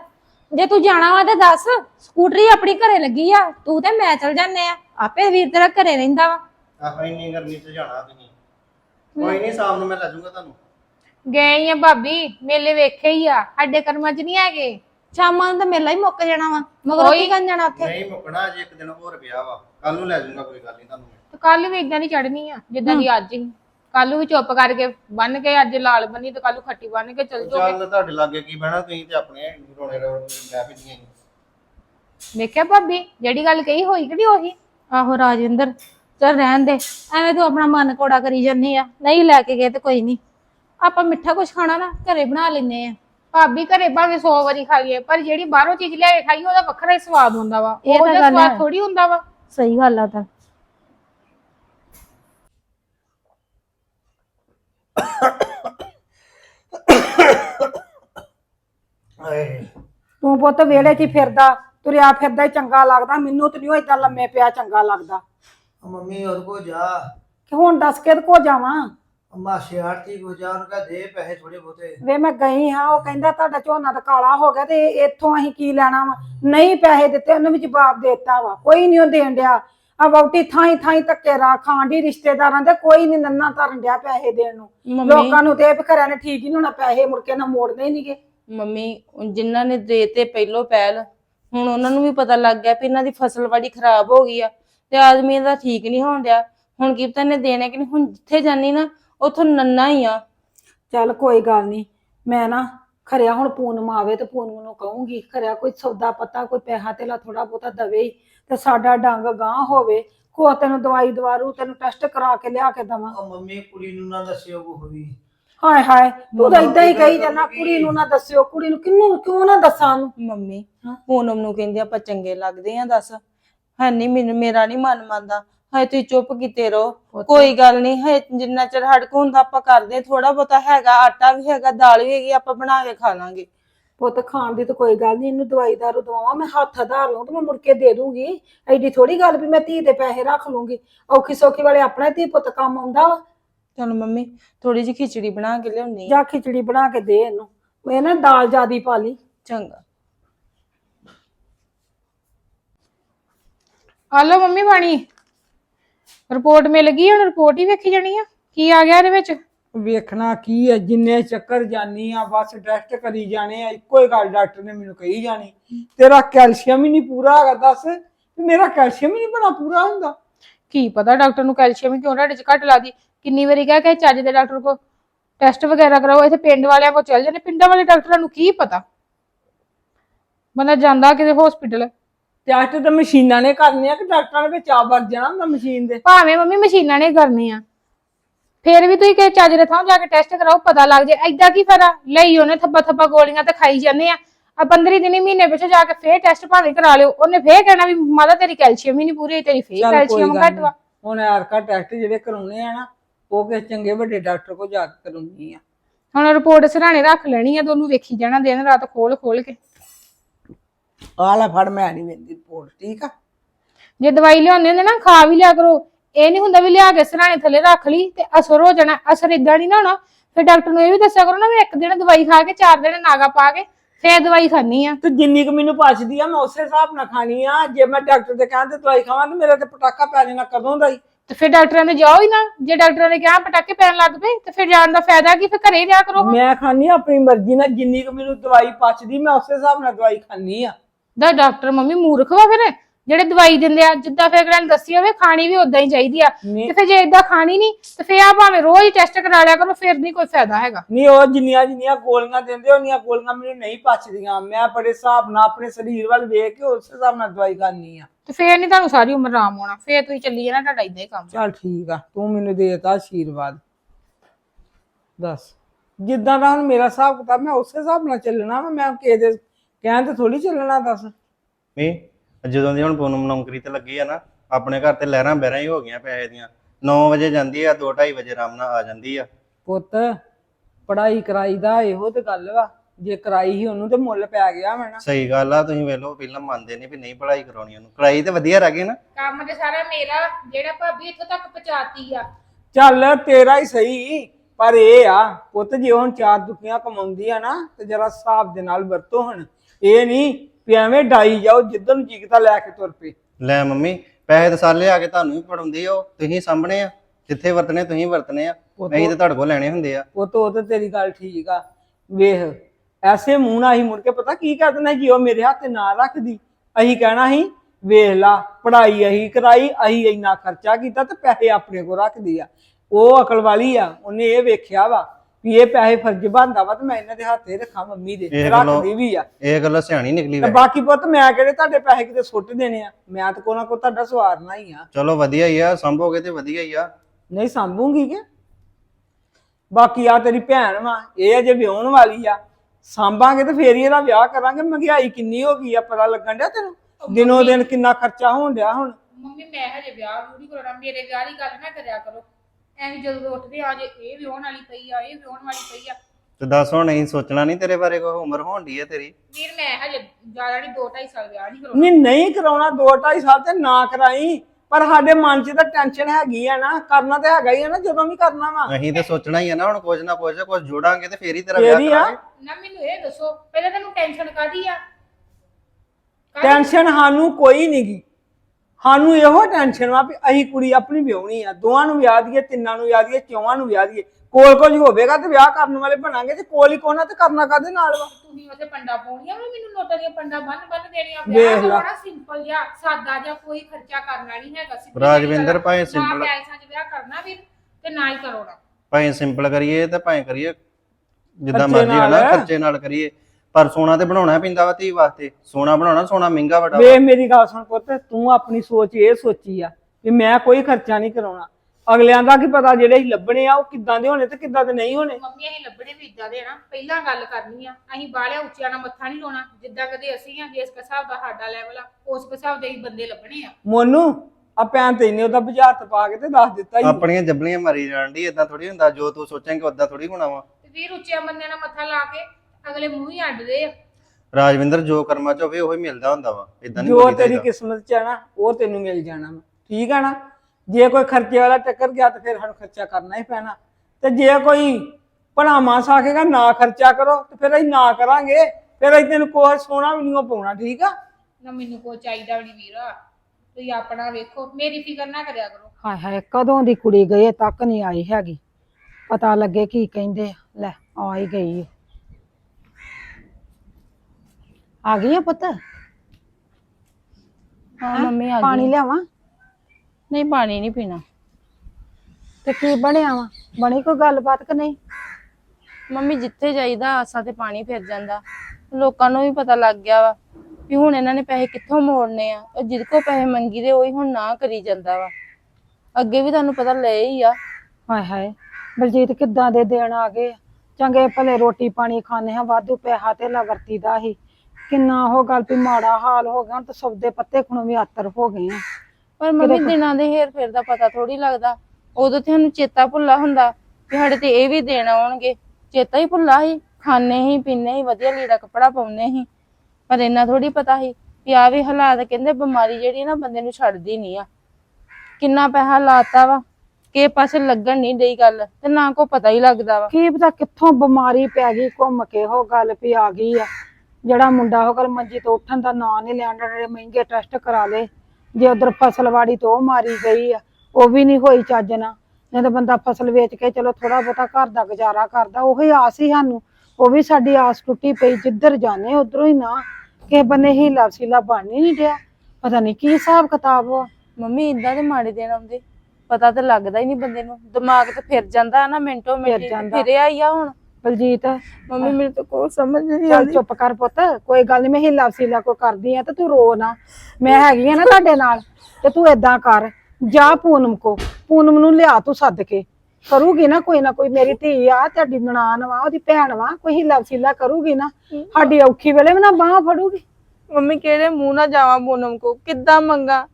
ਜੇ ਤੂੰ ਜਾਣਾ ਵਾ ਤੇ ਦੱਸ ਸਕੂਟਰੀ ਆਪਣੀ ਘਰੇ ਲੱਗੀ ਆ ਤੂੰ ਤੇ ਮੈਂ ਚੱਲ ਜਾਂਦੇ ਆ। ਆਪੇ ਵੀਰ ਤੇਰਾ ਘਰੇ ਰਹਿੰਦਾ ਵਾ। ਆਹ ਇੰਨੀ ਗਰਮੀ 'ਚ ਜਾਣਾ ਤੁਸੀਂ। ਕੋਈ ਨਹੀਂ ਸ਼ਾਮ ਨੂੰ ਮੈਂ ਲੈ ਜਾਊਂਗਾ ਤੁਹਾਨੂੰ। ਗਏ ਹੀ ਆ ਭਾਬੀ ਮੇਲੇ ਵੇਖੇ ਹੀ ਆ ਸਾਡੇ ਕਰਮਾਂ 'ਚ ਨਹੀਂ ਹੈਗੇ। ਸ਼ਾਮਾਂ ਨੂੰ ਤਾਂ ਮੇਲਾ ਹੀ ਮੁੱਕ ਜਾਣਾ ਵਾ। ਮਗਰ ਕੀ ਕਰਨ ਜਾਣਾ ਉੱਥੇ? ਨਹੀਂ ਮੁੱਕਣਾ ਅਜੇ ਇੱਕ ਦਿਨ ਹੋਰ ਪਿਆ ਵਾ। ਕੱਲ ਨੂੰ ਲੈ ਜਾਊਂਗਾ ਕੋਈ ਗੱਲ ਨਹੀਂ ਤੁਹਾਨੂੰ ਮੈਂ। ਤੇ ਕੱਲ ਵੀ ਇਦਾਂ ਦੀ ਚੜਨੀ ਆ ਜਿੱਦਾਂ ਦੀ ਅੱਜ ਹੀ। ਕੱਲ ਵੀ ਚੁੱਪ ਕਰਕੇ ਬੰਨ ਕੇ ਅੱਜ ਲਾਲ ਬੰਨੀ ਤੇ ਕੱਲ ਨੂੰ ਖੱਟੀ ਬੰਨ ਕੇ ਚੱਲ ਜਾਓਗੇ ਚੱਲ ਤੁਹਾਡੇ ਲਾਗੇ ਕੀ ਬਹਿਣਾ ਤੁਸੀਂ ਤੇ ਆਪਣੇ ਰੋਣੇ ਰੋਣੇ ਲੈ ਪਿੱਦੀਆਂ ਵੇਖਿਆ ਭਾਬੀ ਜਿਹੜੀ ਗੱਲ ਕਹੀ ਹੋਈ ਕਿਹੜੀ ਉਹੀ? ਆਹੋ ਰਾਜਵਿੰਦਰ ਚੱਲ ਰਹਿਣ ਦੇ ਐਵੇਂ ਤੂੰ ਆਪਣਾ ਮਨ ਕੋੜਾ ਕਰੀ ਜੰਨੀ ਆ ਨਹੀਂ ਲੈ ਕੇ ਗਏ ਤੇ ਕੋਈ ਨਹੀਂ। ਆਪਾਂ ਮਿੱਠਾ ਕੁਝ ਖਾਣਾ ਨਾ ਘਰੇ ਬਣਾ ਲੈਨੇ ਆ। ਭਾਬੀ ਘਰੇ ਭਾਵੇਂ 100 ਵਾਰੀ ਖਾਈਏ ਪਰ ਜਿਹੜੀ ਬਾਹਰੋਂ ਚੀਜ਼ ਲਿਆ ਕੇ ਖਾਈਏ ਉਹਦਾ ਵੱਖਰਾ ਹੀ ਸਵਾਦ ਹੁੰਦਾ ਵਾ। ਇਹ ਤਾਂ ਉਹਦਾ ਗੱਲ ਸਵਾਦ ਹੈ। ਥੋੜੀ ਹੁੰਦਾ ਵਾ। ਸਹੀ ਗੱਲ ਆ ਤਾਂ। ਤੂੰ ਪੁੱਤ ਵਿਹੜੇ 'ਚ ਹੀ ਫਿਰਦਾ ਤੁਰਿਆ ਫਿਰਦਾ ਹੀ ਚੰਗਾ ਲੱਗਦਾ ਮੈਨੂੰ ਤੇ ਨਹੀਂ ਏਦਾਂ ਲੰਮੇ ਪਿਆ ਚੰਗਾ ਲੱਗਦਾ। ਮੰਮੀ ਹੋਰ ਕੋ ਜਾ। ਕਿ ਹੁਣ ਦੱਸ ਕੇ ਕੋ ਜਾਵਾਂ? ਅੰਮਾ ਸ਼ਿਆਰਤੀ ਕੋ ਜਾ ਉਹਨੂੰ ਕਹ ਦੇ ਪੈਸੇ ਥੋੜੇ ਬਹੁਤੇ। ਵੇ ਮੈਂ ਗਈ ਹਾਂ ਉਹ ਕਹਿੰਦਾ ਤੁਹਾਡਾ ਝੋਨਾ ਤਾਂ ਕਾਲਾ ਹੋ ਗਿਆ ਤੇ ਇੱਥੋਂ ਅਸੀਂ ਕੀ ਲੈਣਾ ਵਾ? ਨਹੀਂ ਪੈਸੇ ਦਿੱਤੇ ਉਹਨੇ ਵੀ ਜਵਾਬ ਦੇ ਦਿੱਤਾ ਵਾ। ਕੋਈ ਨਹੀਂ ਉਹ ਦੇਣ ਡਿਆ। ਆ ਵਹੁਟੀ ਥਾਈ ਥਾਈ ਧੱਕੇ ਰਾ ਖਾਂਡੀ ਰਿਸ਼ਤੇਦਾਰਾਂ ਦੇ ਕੋਈ ਨਹੀਂ ਨੰਨਾ ਧਰਨ ਡਿਆ ਪੈਸੇ ਦੇਣ ਨੂੰ। ਮੰਮੀ। ਲੋਕਾਂ ਨੂੰ ਤੇ ਇਹ ਵੀ ਘਰਾਂ ਨੇ ਠੀਕ ਹੀ ਨਹੀਂ ਹੋਣਾ ਪੈਸੇ ਮੁੜ ਕੇ ਨਾ ਮੋੜਨੇ ਹੀ ਨਹੀਂਗੇ ਮੰਮੀ ਹੁਣ ਜਿਨ੍ਹਾਂ ਨੇ ਦੇ ਤੇ ਪਹਿਲੋਂ ਪਹਿਲ ਹੁਣ ਉਹਨਾਂ ਨੂੰ ਵੀ ਪਤਾ ਲੱਗ ਗਿਆ ਵੀ ਇਹਨਾਂ ਦੀ ਫਸਲ ਬੜੀ ਖਰਾਬ ਹੋ ਗਈ ਆ ਤੇ ਆਦਮੀ ਦਾ ਠੀਕ ਨਹੀਂ ਹੋਣ ਡਿਆ। ਹੁਣ ਕੀ ਪਤਾ ਨੇ ਦੇਣੇ ਕਿ ਨਹੀਂ ਹੁਣ ਜਿੱਥੇ ਜਾਨੀ ਨਾ ਉਥੋਂ ਨੰਨਾ ਹੀ ਆ। ਚੱਲ ਕੋਈ ਗੱਲ ਨਹੀਂ ਮੈਂ ਨਾ ਖਰਿਆ ਹੁਣ ਪੂਨਮ ਆਵੇ ਤੇ ਪੂਨਮ ਨੂੰ ਕਹੂੰਗੀ ਖਰਿਆ ਕੋਈ ਸੌਦਾ ਪਤਾ ਕੋਈ ਪੈਸਾ ਤੇਲਾ ਥੋੜਾ ਬਹੁਤਾ ਦਵੇ ਹੀ। ਤੇ ਸਾਡਾ ਡੰਗ ਗਾਂ ਹੋਵੇ ਕੋ ਤੈਨੂੰ ਦਵਾਈ ਦਵਾਰੂ ਤੈਨੂੰ ਟੈਸਟ ਕਰਾ ਕੇ ਲਿਆ ਕੇ ਦਵਾਂ। ਮੰਮੀ ਕੁੜੀ ਨੂੰ ਨਾ ਦੱਸਿਓ ਕੁਛ ਵੀ। ਹਾਏ ਹਾਏ ਤੂੰ ਤਾਂ ਇਦਾਂ ਹੀ ਕਹੀ ਜਾਂਦਾ ਕੁੜੀ ਨੂੰ ਨਾ ਦੱਸਿਓ ਕੁੜੀ ਨੂੰ ਕਿੰਨੂੰ ਕਿਉਂ ਨਾ ਦੱਸਾਂ ਨੂੰ ਮੰਮੀ ਪੂਨਮ ਨੂੰ ਕਹਿੰਦੇ ਆਪਾਂ ਚੰਗੇ ਲੱਗਦੇ ਆ ਦੱਸ। ਹੈ ਨਹੀਂ ਮੈਨੂੰ ਮੇਰਾ ਨਹੀਂ ਮਨ ਮੰਨਦਾ। ਹਾਏ ਤੁਸੀਂ ਚੁੱਪ ਕੀਤੇ ਰਹੋ। ਕੋਈ ਗੱਲ ਨਹੀਂ ਹੈ ਜਿੰਨਾ ਚਿਰ ਹੜਕ ਹੁੰਦਾ ਆਪਾਂ ਕਰਦੇ ਥੋੜਾ ਬਹੁਤਾ ਹੈਗਾ ਆਟਾ ਵੀ ਹੈਗਾ ਦਾਲ ਵੀ ਹੈਗੀ ਆਪਾਂ ਬਣਾ ਕੇ ਖਾ ਲਾਂਗੇ। ਪੁੱਤ ਖਾਣ ਦੀ ਤਾਂ ਕੋਈ ਗੱਲ ਨਹੀਂ ਇਹਨੂੰ ਦਵਾਈ ਦਾਰੂ ਦਵਾਵਾਂ ਮੈਂ ਹੱਥ ਆਧਾਰ ਲਵਾਂ ਤੇ ਮੈਂ ਮੁੜ ਕੇ ਦੇ ਦੂੰਗੀ। ਐਡੀ ਥੋੜੀ ਗੱਲ ਵੀ ਮੈਂ ਧੀ ਦੇ ਪੈਸੇ ਰੱਖ ਲੂੰਗੀ ਔਖੀ ਸੌਖੀ ਵਾਲੇ ਆਪਣਾ ਧੀ ਪੁੱਤ ਕੰਮ ਆਉਂਦਾ ਵਾ। ਚਲੋ ਮੰਮੀ ਥੋੜੀ ਜਿਹੀ ਖਿਚੜੀ ਬਣਾ ਕੇ ਲਿਆਉਣੀ ਜਾਂ ਖਿਚੜੀ ਬਣਾ ਕੇ ਦੇ ਇਹਨੂੰ। ਇਹ ਨਾ ਦਾਲ ਜਿਆਦੀ ਪਾ ਲਈ। ਚੰਗਾ। ਆ ਲਓ ਮੰਮੀ ਪਾਣੀ। ਰਿਪੋਰਟ ਮਿਲ ਗਈ ਹੁਣ ਰਿਪੋਰਟ ਹੀ ਵੇਖੀ ਜਾਣੀ ਆ। ਕੀ ਆ ਗਿਆ ਇਹਦੇ ਵਿੱਚ? ਵੇਖਣਾ ਕੀ ਹੈ ਜਿੰਨੇ ਚੱਕਰ ਜਾਨੀ ਆ ਬਸ ਟੈਸਟ ਕਰੀ ਜਾਣੇ ਆ ਇੱਕੋ ਹੀ ਗੱਲ ਡਾਕਟਰ ਨੇ ਮੈਨੂੰ ਕਹੀ ਜਾਣੀ। ਤੇਰਾ ਕੈਲਸ਼ੀਅਮ ਹੀ ਨਹੀਂ ਪੂਰਾ ਹੈਗਾ ਦੱਸ ਮੇਰਾ ਕੈਲਸ਼ੀਅਮ ਹੀ ਨਹੀਂ ਬਣਾ ਪੂਰਾ ਹੁੰਦਾ। ਕੀ ਪਤਾ ਡਾਕਟਰ ਨੂੰ ਕੈਲਸ਼ੀਅਮ ਕਿਉਂ ਤੁਹਾਡੇ ਚ ਘੱਟ ਲਾਦੀ ਕਿੰਨੀ ਵਾਰੀ ਕਿਹਾ ਕਿ ਚੱਜ ਦੇ ਡਾਕਟਰ ਕੋ ਟੈਸਟ ਵਗੈਰਾ ਕਰਾਓ ਇੱਥੇ ਪਿੰਡ ਵਾਲਿਆਂ ਕੋ ਚੱਲ ਜਾਂਦੇ ਪਿੰਡਾਂ ਵਾਲੇ ਡਾਕਟਰਾਂ ਨੂੰ ਕੀ ਪਤਾ? ਬੰਦਾ ਜਾਂਦਾ ਕਿਤੇ ਹਸਪੀਟਲ ਟੈਸਟ ਤਾਂ ਮਸ਼ੀਨਾਂ ਨੇ ਕਰਨੇ ਆ ਕਿ ਡਾਕਟਰਾਂ ਨੇ ਵਿੱਚ ਆ ਵਰ ਜਾਣਾ ਹੁੰਦਾ ਮਸ਼ੀਨ ਦੇ। ਭਾਵੇਂ ਮੰਮੀ ਮਸ਼ੀਨਾਂ ਨੇ ਕਰਨੇ ਆ ਫੇਰ ਵੀ ਤੁਸੀਂ ਕਿਸੇ ਚੱਜ ਦੇ ਥਾਂ ਜਾ ਕੇ ਟੈਸਟ ਕਰਾਓ ਪਤਾ ਲੱਗ ਜੇ ਐਦਾਂ ਕੀ ਫਾਇਦਾ? ਲਈ ਉਹਨੇ ਥੱਬਾ ਥੱਬਾ ਗੋਲੀਆਂ ਤੇ ਖਾਈ ਜਾਂਦੇ ਆ। ਆ 15 ਦਿਨੀ ਮਹੀਨੇ ਪਿੱਛੇ ਜਾ ਕੇ ਫੇਰ ਟੈਸਟ ਭਾਵੇਂ ਕਰਾ ਲਿਓ। ਉਹਨੇ ਫੇਰ ਕਹਿਣਾ ਵੀ ਮਾਦਾ ਤੇਰੀ ਕੈਲਸ਼ੀਅਮ ਹੀ ਨਹੀਂ ਪੂਰੀ ਹੋਈ, ਤੇਰੀ ਫੇਰ ਚੱਲ ਕੋਈ ਕੈਲਸ਼ੀਅਮ ਗੱਲ ਘੱਟ ਵਾ। ਨੀ। ਹੁਣ ਆਰਕਾ ਟੈਸਟ ਜਿਹੜੇ ਕਰਾਉਣੇ ਆ ਨਾ ਉਹ ਕਿਸੇ ਚੰਗੇ ਵੱਡੇ ਡਾਕਟਰ ਕੋਲ ਜਾ ਕੇ ਕਰਾਉਣੀ ਆ। ਹੁਣ ਰਿਪੋਰਟ ਸਰਾਣੇ ਰੱਖ ਲੈਣੀ ਆ ਦੋਨੂੰ ਵੇਖੀ ਜਾਣਾ ਦਿਨ ਰਾਤ ਖੋਲ ਖੋਲ ਕੇ। ਆ ਲੈ ਫੜ ਮੈਂ ਨਹੀਂ ਵੇਂਦੀ ਰਿਪੋਰਟ ਠੀਕ ਆ? ਜੇ ਦਵਾਈ ਲਿਆਉਂਦੇ ਹੁੰਦੇ ਨਾ ਖਾ ਵੀ ਲਿਆ ਕਰੋ। ਇਹ ਨਹੀਂ ਹੁੰਦਾ ਵੀ ਲਿਆ ਕੇ ਸਰਾਣੇ ਥੱਲੇ ਰੱਖ ਲਈ ਤੇ ਅਸਰ ਹੋ ਜਾਣਾ ਅਸਰ ਇਦਾਂ ਨਹੀਂ ਨਾ ਹੋਣਾ। ਫਿਰ ਡਾਕਟਰ ਨੂੰ ਇਹ ਵੀ ਦੱਸਿਆ ਕਰੋ ਨਾ ਵੀ ਇੱਕ ਦਿਨ ਦਵਾਈ ਖਾ ਕੇ ਚਾਰ ਦਿਨ ਨਾਗਾ ਪਾ ਕੇ ਫੇਰ ਦਵਾਈ ਖਾਣੀ ਆ। ਤੇ ਜਿੰਨੀ ਕੁ ਮੈਨੂੰ ਪਚਦੀ ਆ ਮੈਂ ਉਸੇ ਹਿਸਾਬ ਨਾਲ ਖਾਣੀ ਆ। ਜੇ ਮੈਂ ਡਾਕਟਰ ਦੇ ਕਹਿੰਦੇ ਦਵਾਈ ਖਾਵਾਂ ਤੇ ਮੇਰੇ ਤੇ ਪਟਾਕਾ ਪੈ ਜਾਣਾ ਕਦੋਂ ਦਾ ਹੀ। ਤੇ ਫਿਰ ਡਾਕਟਰਾਂ ਦੇ ਜਾਓ ਹੀ ਨਾ। ਜੇ ਡਾਕਟਰਾਂ ਨੇ ਕਿਹਾ ਪਟਾਕੇ ਪੈਣ ਲੱਗ ਪਏ ਤੇ ਫਿਰ ਜਾਣ ਦਾ ਫਾਇਦਾ ਕੀ? ਫਿਰ ਘਰੇ ਹੀ ਰਿਹਾ ਕਰੋ। ਮੈਂ ਖਾਣੀ ਆ ਆਪਣੀ ਮਰਜ਼ੀ ਨਾਲ ਜਿੰਨੀ ਕੁ ਮੈਨੂੰ ਦਵਾਈ ਪਚਦੀ ਮੈਂ ਉਸੇ ਹਿਸਾਬ ਨਾਲ ਦਵਾਈ ਖਾਣੀ ਆ। ਦਾ ਡਾਕਟਰ ਮੰਮੀ ਮੂਰਖ ਵਾ ਫਿਰ। ਜਿਹੜੇ ਦਵਾਈ ਦਿੰਦੇ ਆ ਜਿੱਦਾਂ ਫਿਰ ਅਗਲੇ ਨੇ ਦੱਸੀ ਹੋਵੇ ਖਾਣੀ ਵੀ ਉਦਾਂ ਹੀ ਚਾਹੀਦੀ ਆ। ਨਹੀਂ। ਤੇ ਫਿਰ ਜੇ ਇਦਾਂ ਖਾਣੀ ਨਹੀਂ ਤੇ ਫਿਰ ਆ ਭਾਵੇਂ ਰੋਜ਼ ਟੈਸਟ ਕਰਾ ਲਿਆ ਕਰੋ ਫਿਰ ਨਹੀਂ ਕੋਈ ਫਾਇਦਾ ਹੈਗਾ। ਨਹੀਂ ਉਹ ਜਿੰਨੀਆਂ ਜਿੰਨੀਆਂ ਗੋਲੀਆਂ ਦਿੰਦੇ ਉਹਨੀਆਂ ਗੋਲੀਆਂ ਮੈਨੂੰ ਨਹੀਂ ਪਚਦੀਆਂ। ਮੈਂ ਬੜੇ ਹਿਸਾਬ ਨਾਲ ਆਪਣੇ ਸਰੀਰ ਵੱਲ ਵੇਖ ਕੇ ਉਸ ਹਿਸਾਬ ਨਾਲ ਦਵਾਈ ਖਾਣੀ ਆ। ਤੇ ਫਿਰ ਨਹੀਂ ਤੁਹਾਨੂੰ ਸਾਰੀ ਉਮਰ ਆਰਾਮ ਹੋਣਾ। ਫਿਰ ਤੁਸੀਂ ਚੱਲੀ ਜਾਣਾ ਤੁਹਾਡਾ ਇਦਾਂ ਹੀ ਕੰਮ। ਚੱਲ ਠੀਕ ਆ ਤੂੰ ਮੈਨੂੰ ਦੇਤਾ ਆਸ਼ੀਰਵਾਦ ਦੱਸ। ਜਿੱਦਾਂ ਦਾ ਹੁਣ ਮੇਰਾ ਹਿਸਾਬ ਕਿਤਾਬ ਮੈਂ ਉਸੇ ਹਿਸਾਬ ਨਾਲ ਚੱਲਣਾ ਵਾ ਮੈਂ ਕਿਸੇ ਦੇ ਕਹਿਣ ਤੇ ਥੋੜੀ ਚੱਲਣਾ ਦੱਸ। ਵੀ ਜਦੋਂ ਦੀ ਹੁਣ ਪੂਨਮ ਨੌਕਰੀ ਤੇ ਲੱਗੀ ਆ ਨਾ ਆਪਣੇ ਘਰ ਤੇ ਲਹਿਰਾਂ ਬਹਿਰਾਂ ਹੀ ਹੋ ਗਈਆਂ ਪੈਸੇ ਦੀਆਂ। 9 ਵਜੇ ਜਾਂਦੀ ਆ 2:30 ਵਜੇ ਆਰਾਮ ਨਾਲ ਆ ਜਾਂਦੀ ਆ। ਪੁੱਤ ਪੜਾਈ ਕਰਾਈ ਦਾ ਇਹੋ ਤੇ ਗੱਲ ਵਾ। ਜੇ ਕਰਾਈ ਸੀ ਉਹਨੂੰ ਤੇ ਮੁੱਲ ਪੈ ਗਿਆ ਮੈਂ ਨਾ। ਸਹੀ ਗੱਲ ਆ ਤੁਸੀਂ ਵੇਲੋ ਪਹਿਲਾਂ ਮੰਨਦੇ ਨਹੀਂ ਵੀ ਨਹੀਂ ਪੜ੍ਹਾਈ ਕਰਾਉਣੀ ਉਹਨੂੰ। ਕਰਾਈ ਤੇ ਵਧੀਆ ਰਹਿ ਗਈ ਨਾ। ਕੰਮ ਤੇ ਸਾਰਾ ਮੇਰਾ ਜਿਹੜਾ ਭਾਬੀ ਇੱਥੋਂ ਤੱਕ ਪਹੁੰਚਾਤੀ ਆ। ਚੱਲ ਤੇਰਾ ਹੀ ਸਹੀ ਪਰ ਇਹ ਆ ਪੁੱਤ ਜੇ ਹੁਣ ਚਾਰ ਦੁੱਖੀਆਂ ਕਮਾਉਂਦੀ ਆ ਨਾ ਤੇ ਜਰਾ ਹਿਸਾਬ ਦੇ ਨਾਲ ਵਰਤੋ ਹੁਣ। ਇਹ ਨਹੀਂ ਵੀ ਐਵੇਂ ਡਾਈ ਜਾਓ ਜਿੱਦਨ ਨੂੰ ਜੀਕਤਾ ਲੈ ਕੇ ਤੁਰ ਪਏ। ਲੈ ਮੰਮੀ ਪੈਸੇ ਤਾਂ ਸਾਲੇ ਆ ਕੇ ਤੁਹਾਨੂੰ ਵੀ ਪੜਾਉਂਦੀ ਉਹ ਤੁਸੀਂ ਸਾਹਮਣੇ ਆ ਜਿੱਥੇ ਵਰਤਣੇ ਤੁਸੀਂ ਵਰਤਣੇ ਆ ਨਹੀਂ ਤੇ ਤੁਹਾਡੇ ਕੋਲ ਲੈਣੇ ਹੁੰਦੇ ਆ। ਉਹ ਤਾਂ ਉਹ ਤਾਂ ਤੇਰੀ ਗੱਲ ਠੀਕ ਆ। ਵੇਖ ਐਸੇ ਮੂੰਹ ਨਾਲ ਹੀ ਮੁੜ ਕੇ ਪਤਾ ਕੀ ਕਰ ਦੇਣਾ ਜੀ ਉਹ ਮੇਰੇ ਹੱਥ ਤੇ ਨਾ ਰੱਖਦੀ ਅਸੀਂ ਕਹਿਣਾ ਸੀ ਵੇਖ ਲਾ ਪੜ੍ਹਾਈ ਅਸੀਂ ਕਰਾਈ ਅਸੀਂ ਇੰਨਾ ਖਰਚਾ ਕੀਤਾ ਤੇ ਪੈਸੇ ਆਪਣੇ ਕੋਲ ਰੱਖਦੀ ਆ। ਉਹ ਅਕਲ ਵਾਲੀ ਆ ਉਹਨੇ ਇਹ ਵੇਖਿਆ ਵਾ ਵੀ ਇਹ ਪੈਸੇ ਫਰਜ਼ ਬਣਦਾ ਵਾ ਤੇ ਮੈਂ ਇਹਨਾਂ ਦੇ ਹੱਥੇ ਰੱਖਾਂ ਮੰਮੀ ਦੇ ਇਹ ਗੱਲੋਂ- ਰੱਖਦੀ ਵੀ ਆ। ਇਹ ਗੱਲ ਸਿਆਣੀ ਨਿਕਲੀ ਤੇ ਵੈ ਬਾਕੀ ਪੁੱਤ ਮੈਂ ਕਿਹੜੇ ਤੁਹਾਡੇ ਪੈਸੇ ਕਿਤੇ ਸੁੱਟ ਦੇਣੇ ਆ? ਮੈਂ ਤਾਂ ਕੋਈ ਨਾ ਕੋਈ ਤੁਹਾਡਾ ਸਵਾਰਨਾ ਹੀ ਆ। ਚਲੋ ਵਧੀਆ ਹੀ ਆ ਸੰਭੋਗੇ ਤੇ ਵਧੀਆ ਹੀ ਆ। ਨਹੀਂ ਸੰਭੂਗੀ ਕਿ? ਬਾਕੀ ਆ ਤੇਰੀ ਭੈਣ ਵਾ ਇਹ ਅਜੇ ਵਿਆਹਣ ਵਾਲੀ ਆ। ਸੰਭਾਂਗੇ ਤੇ ਫੇਰ ਹੀ ਇਹਦਾ ਵਿਆਹ ਕਰਾਂਗੇ। ਮਹਿੰਗਾਈ ਕਿੰਨੀ ਹੋ ਗਈ ਆ ਪਤਾ ਲੱਗਣ ਡਿਆ ਤੈਨੂੰ? ਦਿਨੋਂ ਦਿਨ ਕਿੰਨਾ ਖਰਚਾ ਹੋਣ ਡਿਆ ਹੁਣ? ਮੰਮੀ ਮੈਂ ਹਜੇ ਵਿਆਹ ਨਹੀਂ ਕਰਾਉਣਾ। ਮੇਰੇ ਵਿਆਹ ਦੀ ਗੱਲ ਨਾ ਕਰਿਆ ਕਰੋ। ਐਵੇਂ ਜਦੋਂ ਉੱਠਦੇ ਆ ਜੇ ਇਹ ਵਿਆਹਣ ਵਾਲੀ ਪਈ ਆ ਇਹ ਵਿਆਹਣ ਵਾਲੀ ਪਈ ਆ। ਤੇ ਦੱਸ ਹੁਣ ਨਹੀਂ ਸੋਚਣਾ ਨਹੀਂ ਤੇਰੇ ਬਾਰੇ ਕੋਈ ਉਮਰ ਹੋਣ ਦੀ ਹੈ ਤੇਰੀ? ਵੀਰ ਮੈਂ ਹਜੇ ਜ਼ਿਆਦਾ ਨਹੀਂ 2.5 ਸਾਲ ਵਿਆਹ ਨਹੀਂ ਕਰਾਉਣਾ। ਨਹੀਂ ਨਹੀਂ ਕਰਾਉਣਾ 2.5 ਸਾਲ ਤੇ ਨਾ ਕਰਾਈ। ਪਰ ਸਾਡੇ ਮਨ 'ਚ ਤਾਂ ਟੈਨਸ਼ਨ ਹੈਗੀ ਆ ਨਾ ਕਰਨਾ ਤੇ ਹੈਗਾ ਹੀ ਆ ਨਾ ਜਦੋਂ ਵੀ ਕਰਨਾ ਵਾ। ਅਸੀਂ ਤੇ ਸੋਚਣਾ ਹੀ ਆ ਨਾ ਹੁਣ ਕੁਝ ਨਾ ਕੁਝ ਕੁਝ ਜੋੜਾਂਗੇ ਤੇ ਫੇਰ ਹੀ ਤੇਰਾ ਵਿਆਹ ਫੇਰ ਹੀ ਆ। ਕਰਾਂਗੇ। ਨਾ ਮੈਨੂੰ ਇਹ ਦੱਸੋ ਪਹਿਲਾਂ ਤੈਨੂੰ ਟੈਨਸ਼ਨ ਕਾਦੀ ਆ? ਟੈਨਸ਼ਨ ਸਾਨੂੰ ਕੋਈ ਨਹੀਂ ਗੀ। ਸਾਨੂੰ ਇਹੋ ਟੈਨਸ਼ਨ ਵਾ ਵੀ ਅਸੀਂ ਕੁੜੀ ਆਪਣੀ ਵਿਆਹਣੀ ਆ ਦੋਵਾਂ ਨੂੰ ਵਿਆਹ ਦਈਏ ਤਿੰਨਾਂ ਨੂੰ ਵਿਆਹ ਦਈਏ ਚੌਵਾਂ ਨੂੰ ਵਿਆਹ ਦਈਏ ਕੋਲ ਕੁਝ ਹੋਵੇਗਾ ਤੇ ਵਿਆਹ ਕਰਨ ਵਾਲੇ ਬਣਾਂਗੇ ਤੇ ਕੋਲ ਹੀ ਕੋਨਾ ਤੇ ਕਰਨਾ ਕਾਦੇ ਨਾਲ ਵਾ ਤੁਸੀਂ ਉੱਥੇ ਪੰਡਾ ਪਾਉਣੀਆਂ ਵਾ ਮੈਨੂੰ ਨੋਟਾਂ ਦੀਆਂ ਪੰਡਾ ਬੰਨ ਬੰਨ ਦੇਣੀਆਂ ਵੇਖ ਲਾ। ਹੋਣਾ ਸਿੰਪਲ ਜਿਹਾ ਸਾਦਾ ਜਿਹਾ ਕੋਈ ਖਰਚਾ ਕਰਨਾ ਨਹੀਂ ਹੈਗਾ ਸਿੱਧੀ ਰਾਜਵਿੰਦਰ ਗੱਲ। ਭਾਵੇਂ ਨਾ ਸਿੰਪਲ ਪੈਸਿਆਂ 'ਚ ਵਿਆਹ ਕਰਨਾ ਵੀਰ ਤੇ ਨਾ ਹੀ ਕਰੋਣਾ ਭਾਵੇਂ ਸਿੰਪਲ ਕਰੀਏ ਤੇ ਭਾਵੇਂ ਕਰੀਏ ਜਿੱਦਾਂ ਖਰਚੇ ਮਰਜ਼ੀ ਹੋਣਾ ਨਾਲ। ਖਰਚੇ ਨਾਲ ਕਰੀਏ ਪਰ ਸੋਨਾ ਤੇ ਬਣਾਉਣਾ ਪੈਂਦਾ ਵਾ ਧੀ ਵਾਸਤੇ। ਸੋਨਾ ਬਣਾਉਣਾ ਸੋਨਾ ਮਹਿੰਗਾ ਬੜਾ ਵਾ। ਵੇ ਮੇਰੀ ਗੱਲ ਸੁਣ ਪੁੱਤ ਤੂੰ ਆਪਣੀ ਸੋਚ ਇਹ ਸੋਚੀ ਆ ਵੀ ਮੈਂ ਕੋਈ ਖਰਚਾ ਨਹੀਂ ਕਰਾਉਣਾ। ਅਗਲਿਆਂ ਦਾ ਕੀ ਪਤਾ ਜਿਹੜੇ ਅਸੀਂ ਲੱਭਣੇ ਆ ਉਹ ਕਿੱਦਾਂ ਦੇ ਹੋਣੇ ਤੇ ਕਿੱਦਾਂ ਦੇ ਨਹੀਂ ਹੋਣੇ। ਮੰਮੀ ਅਸੀਂ ਲੱਭਣੇ ਵੀ ਇਦਾਂ ਦੇ ਨਾ। ਪਹਿਲਾਂ ਗੱਲ ਕਰਨੀ ਆ ਅਸੀਂ ਬਾਹਲਿਆ ਉੱਚਿਆਂ ਨਾਲ ਮੱਥਾ ਨਹੀਂ ਲਾਉਣਾ। ਜਿੱਦਾਂ ਕਦੇ ਅਸੀਂ ਆ ਜਿਸ ਕੁ ਹਿਸਾਬ ਦਾ ਸਾਡਾ ਲੈਵਲ ਆ ਉਸ ਕੁ ਹਿਸਾਬ ਦੇ ਹੀ ਬੰਦੇ ਲੱਭਣੇ ਆ। ਮੋਨੂ ਆ ਭੈਣ ਤੇ ਇਹਨੇ ਉਹਦਾ ਬੁਝਾਰਤ ਪਾ ਕੇ ਤੇ ਦੱਸ ਦਿੱਤਾ ਹੀ ਆਪਣੀਆਂ ਜੱਬਲੀਆਂ ਮਾਰੀ ਜਾਣ ਦੀ ਇਦਾਂ ਥੋੜੀ ਹੁੰਦਾ। ਜੋ ਤੂੰ ਸੋਚੇਂਗੇ ਉਦਾਂ ਥੋੜੀ ਹੋਣਾ ਵਾ। ਤੇ ਵੀਰ ਉੱਚਿਆਂ ਬੰਦਿਆਂ ਨਾਲ ਮੱਥਾ ਲਾ ਕੇ ਅਗਲੇ ਮੂੰਹ ਹੀ ਅੱਡਦੇ ਆ। ਰਾਜਵਿੰਦਰ ਜੋ ਕਰਮਾਂ ਚ ਹੋਵੇ ਉਹੀ ਮਿਲਦਾ ਹੁੰਦਾ ਵਾ। ਇਦਾਂ ਨਹੀਂ ਜੋ ਬੋਲੀਦਾ ਤੇਰੀ ਹੈਗਾ। ਕਿਸਮਤ ਚ ਆ ਨਾ ਉਹ ਤੈਨੂੰ ਮਿਲ ਜਾਣਾ ਵਾ। ਠੀਕ ਆ ਨਾ? ਜੇ ਕੋਈ ਖਰਚੇ ਵਾਲਾ ਟੱਕਰ ਗਿਆ ਤਾਂ ਫਿਰ ਸਾਨੂੰ ਖਰਚਾ ਕਰਨਾ ਹੀ ਪੈਣਾ। ਤੇ ਜੇ ਕੋਈ ਭਲਾਮਾ ਸਾਖੇਗਾ ਨਾ ਖਰਚਾ ਕਰੋ ਤੇ ਫਿਰ ਅਸੀਂ ਨਾ ਕਰਾਂਗੇ। ਫਿਰ ਅਸੀਂ ਤੈਨੂੰ ਕੋਈ ਸੋਨਾ ਵੀ ਨਹੀਂ ਪਾਉਣਾ ਠੀਕ ਆ? ਨਾ ਮੈਨੂੰ ਕੋਈ ਚਾਹੀਦਾ ਵੀ ਨਹੀਂ ਵੀਰ। ਤੁਸੀਂ ਆਪਣਾ ਵੇਖੋ ਮੇਰੀ ਫਿਕਰ ਨਾ ਕਰਿਆ ਕਰੋ। ਹਾਏ ਹਾਏ ਕਦੋਂ ਦੀ ਕੁੜੀ ਗਈ ਤੱਕ ਨਹੀਂ ਆਈ ਹੈਗੀ। ਪਤਾ ਲੱਗੇ ਕੀ ਕਹਿੰਦੇ ਆ। ਲੈ ਆ ਹੀ ਗਈ ਏ। ਆ ਗਈ ਆ ਪੁੱਤ? ਹਾਂ ਮੰਮੀ ਆ ਪਾਣੀ ਗਈ ਲਿਆਵਾਂ? ਨਹੀਂ ਪਾਣੀ ਨਹੀਂ ਪੀਣਾ। ਤੇ ਕੀ ਬਣਿਆ ਵਾ? ਬਣੀ ਕੋਈ ਗੱਲਬਾਤ ਕਿ ਨਹੀਂ? ਮੰਮੀ ਜਿੱਥੇ ਜਾਈਦਾ ਆਸਾਂ ਤੇ ਪਾਣੀ ਫਿਰ ਜਾਂਦਾ। ਲੋਕਾਂ ਨੂੰ ਵੀ ਪਤਾ ਲੱਗ ਗਿਆ ਵਾ ਵੀ ਹੁਣ ਇਹਨਾਂ ਨੇ ਪੈਸੇ ਕਿੱਥੋਂ ਮੋੜਨੇ ਆ। ਉਹ ਜਿਹਦੇ ਕੋਲ ਪੈਸੇ ਮੰਗੀ ਦੇ ਉਹੀ ਹੁਣ ਨਾ ਕਰੀ ਜਾਂਦਾ ਵਾ। ਅੱਗੇ ਵੀ ਤੁਹਾਨੂੰ ਪਤਾ ਲਏ ਹੀ ਆ। ਹਾਏ ਹਾਏ ਬਲਜੀਤ ਕਿੱਦਾਂ ਦੇ ਦੇਣ ਆ ਗਏ। ਚੰਗੇ ਭਲੇ ਰੋਟੀ ਪਾਣੀ ਖਾਣੇ ਆ ਵਾਧੂ ਪੈਸਾ ਤੇ ਵਰਤੀਦਾ ਸੀ। ਕਿੰਨਾ ਉਹ ਗੱਲ ਵੀ ਮਾੜਾ ਹਾਲ ਹੋ ਗਿਆ ਹੁਣ ਤਾਂ ਸੌਦੇ ਪੱਤੇ ਖਣੋਂ ਵੀ ਆਤਰ ਹੋ ਗਏ ਆ। ਪਰ ਮੰਮੀ ਦਿਨਾਂ ਦੇ ਹੇਰ ਫੇਰ ਦਾ ਪਤਾ ਥੋੜੀ ਲੱਗਦਾ। ਉਦੋਂ ਤੇ ਸਾਨੂੰ ਚੇਤਾ ਭੁੱਲਾ ਹੁੰਦਾ ਕਿ ਸਾਡੇ ਤੇ ਇਹ ਵੀ ਦੇਣ ਆਉਣਗੇ। ਚੇਤਾ ਹੀ ਭੁੱਲਾ ਸੀ ਖਾਣੇ ਹੀ ਪੀਣੇ ਹੀ ਵਧੀਆ ਲੀੜਾ ਕੱਪੜਾ ਪਾਉਨੇ ਸੀ। ਪਰ ਇੰਨਾ ਥੋੜੀ ਪਤਾ ਸੀ ਵੀ ਆ ਵੀ ਹਾਲਾਤ ਕਹਿੰਦੇ ਬਿਮਾਰੀ ਜਿਹੜੀ ਨਾ ਬੰਦੇ ਨੂੰ ਛੱਡਦੀ ਨਹੀਂ ਆ। ਕਿੰਨਾ ਪੈਸਾ ਲਾਤਾ ਵਾ ਕਿ ਪਾਸੇ ਲੱਗਣ ਨਹੀਂ ਡਈ ਗੱਲ ਤੇ ਨਾ ਕੋ ਪਤਾ ਹੀ ਲੱਗਦਾ ਵਾ। ਕੀ ਪਤਾ ਕਿੱਥੋਂ ਬਿਮਾਰੀ ਪੈ ਗਈ ਘੁੰਮ ਕੇ ਉਹ ਗੱਲ ਵੀ ਆ ਗਈ ਆ। ਜਿਹੜਾ ਮੁੰਡਾ ਉਹ ਗੱਲ ਮੰਜੀ ਤੋਂ ਉੱਠਣ ਦਾ ਨਾਂ ਨਹੀਂ ਲੈਣ ਜਿਹੜੇ ਮਹਿੰਗੇ ਟੈਸਟ ਕਰਾ ਲੇ ਜੇ ਉਧਰ ਫਸਲਵਾੜੀ ਤੋਂ ਉਹ ਮਾਰੀ ਗਈ ਆ ਉਹ ਵੀ ਨਹੀਂ ਹੋਈ ਚੱਜ ਨਾਲ। ਨਹੀਂ ਤਾਂ ਬੰਦਾ ਫਸਲ ਵੇਚ ਕੇ ਚਲੋ ਥੋੜਾ ਬਹੁਤਾ ਘਰ ਦਾ ਗੁਜ਼ਾਰਾ ਕਰਦਾ ਉਹੀ ਆਸ ਹੀ ਸਾਨੂੰ ਉਹ ਵੀ ਸਾਡੀ ਆਸ ਟੁੱਟੀ ਪਈ ਜਿੱਧਰ ਜਾਣੇ ਉਧਰੋਂ ਹੀ ਨਾ ਕਿਸੇ ਬੰਨੇ ਹੀ ਲਵਸੀਲਾ ਬਣ ਹੀ ਨਹੀਂ ਰਿਹਾ ਪਤਾ ਨਹੀਂ ਕੀ ਹਿਸਾਬ ਕਿਤਾਬ ਵਾ ਮੰਮੀ ਇਦਾਂ ਦੇ ਮਾੜੇ ਦਿਨ ਆਉਂਦੇ ਪਤਾ ਤੇ ਲੱਗਦਾ ਹੀ ਨਹੀਂ ਬੰਦੇ ਨੂੰ ਦਿਮਾਗ ਤੇ ਫਿਰ ਜਾਂਦਾ ਨਾ ਮਿੰਟੋ ਮਿੰਟ ਜਾਂਦਾ। ਫਿਰਿਆ ਹੀ ਆ ਹੁਣ। ਬਲਜੀਤ। ਮੰਮੀ ਮੇਰੇ ਤੋਂ ਕੋਈ ਸਮਝ ਨਹੀਂ ਚੱਲ ਚੁੱਪ ਕਰ ਪੁੱਤ ਕੋਈ ਗੱਲ ਨਹੀਂ ਮੈਂ ਹਿੱਲਾ ਵਸੀਲਾ ਕੋ ਕਰਦੀ ਆ ਤੇ ਤੂੰ ਰੋ ਨਾ। ਮੈਂ ਹੈਗੀ ਆ ਨਾ ਤੁਹਾਡੇ ਨਾਲ ਤੇ ਤੂੰ ਏਦਾਂ ਕਰ ਜਾ ਪੂਨਮ ਕੋ। ਪੂਨਮ ਨੂੰ ਲਿਆ ਤੂੰ ਸੱਦ ਕੇ। ਕਰੂਗੀ ਨਾ ਕੋਈ ਨਾ ਕੋਈ ਮੇਰੀ ਧੀ ਆ ਤੁਹਾਡੀ ਨਨਾਣ ਵਾ ਉਹਦੀ ਭੈਣ ਵਾ ਕੋਈ ਹਿੱਲਾ ਵਸੀਲਾ ਕਰੂਗੀ ਨਾ। ਸਾਡੀ ਔਖੀ ਵੇਲੇ ਵੀ ਨਾ ਬਾਹ ਫੜੂਗੀ। ਮੰਮੀ ਕਿਹੜੇ ਮੂੰਹ ਨਾਲ ਜਾਵਾਂ ਪੂਨਮ ਕੋ? ਕਿੱਦਾਂ ਮੰਗਾ?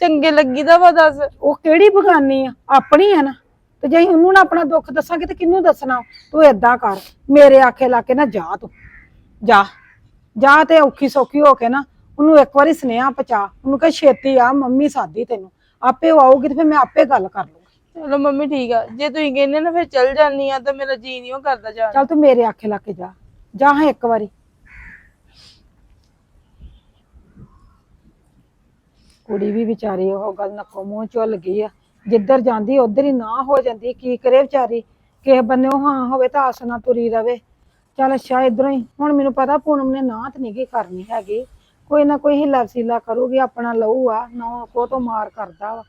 ਚੰਗੇ ਲੱਗੀਦਾ ਵਾ ਦੱਸ। ਉਹ ਕਿਹੜੀ ਬਗਾਨੀ ਆ? ਆਪਣੀ ਆ ਨਾ। ਤੇ ਜੇ ਅਸੀਂ ਉਹਨੂੰ ਨਾ ਆਪਣਾ ਦੁੱਖ ਦੱਸਾਂਗੇ ਤੇ ਕਿਹਨੂੰ ਦੱਸਣਾ? ਤੂੰ ਏਦਾਂ ਕਰ ਮੇਰੇ ਆਖੇ ਲਾ ਕੇ ਨਾ ਜਾ ਤੂੰ। ਜਾ ਜਾ ਤੇ ਔਖੀ ਸੌਖੀ ਹੋ ਕੇ ਨਾ ਉਹਨੂੰ ਇੱਕ ਵਾਰੀ ਸੁਨੇਹਾ ਪਚਾ ਉਹਨੂੰ ਕਹ ਛੇਤੀ ਆ ਮੰਮੀ ਸਾਦੀ ਤੈਨੂੰ। ਆਪੇ ਉਹ ਆਊਗੀ ਤੇ ਫਿਰ ਮੈਂ ਆਪੇ ਗੱਲ ਕਰ ਲੂੰਗੀ ਚਲੋ ਮੰਮੀ ਠੀਕ ਆ ਜੇ ਤੁਸੀਂ ਕਹਿੰਦੇ ਨਾ ਫਿਰ ਚੱਲ ਜਾਨੀ ਆ ਤਾਂ ਮੇਰਾ ਜੀ ਨਹੀਂ ਉਹ ਕਰਦਾ ਜਾਣ ਚੱਲ ਤੂੰ ਮੇਰੇ ਆਖੇ ਲਾ ਕੇ ਜਾ ਜਾ ਹਾਂ ਇੱਕ ਵਾਰੀ। ਕੁੜੀ ਵੀ ਵਿਚਾਰੀ ਉਹ ਗੱਲ ਨੱਕੋ ਮੂੰਹ ਝੁੱਲ ਗਈ ਆ। ਜਿੱਧਰ ਜਾਂਦੀ ਉਧਰ ਹੀ ਨਾ ਹੋ ਜਾਂਦੀ ਕੀ ਕਰੇ ਵਿਚਾਰੀ? ਕਿਸੇ ਬੰਨੇ ਹਾਂ ਹੋਵੇ ਤਾਂ ਆਸ ਤੁਰੀ ਰਵੇ। ਚੱਲ ਅੱਛਾ ਇਧਰੋਂ ਹੀ। ਹੁਣ ਮੈਨੂੰ ਪਤਾ ਪੂਨਮ ਨੇ ਨਾ ਤੇ ਨਹੀਂ ਕੀ ਕਰਨੀ ਹੈਗੀ। ਕੋਈ ਨਾ ਕੋਈ ਹਿੱਲਾ ਵਸੀਲਾ ਕਰੂਗੀ ਆਪਣਾ ਲਹੂ ਆ ਨਾ ਕੋ ਤੋਂ ਮਾਰ ਕਰਦਾ ਵਾ।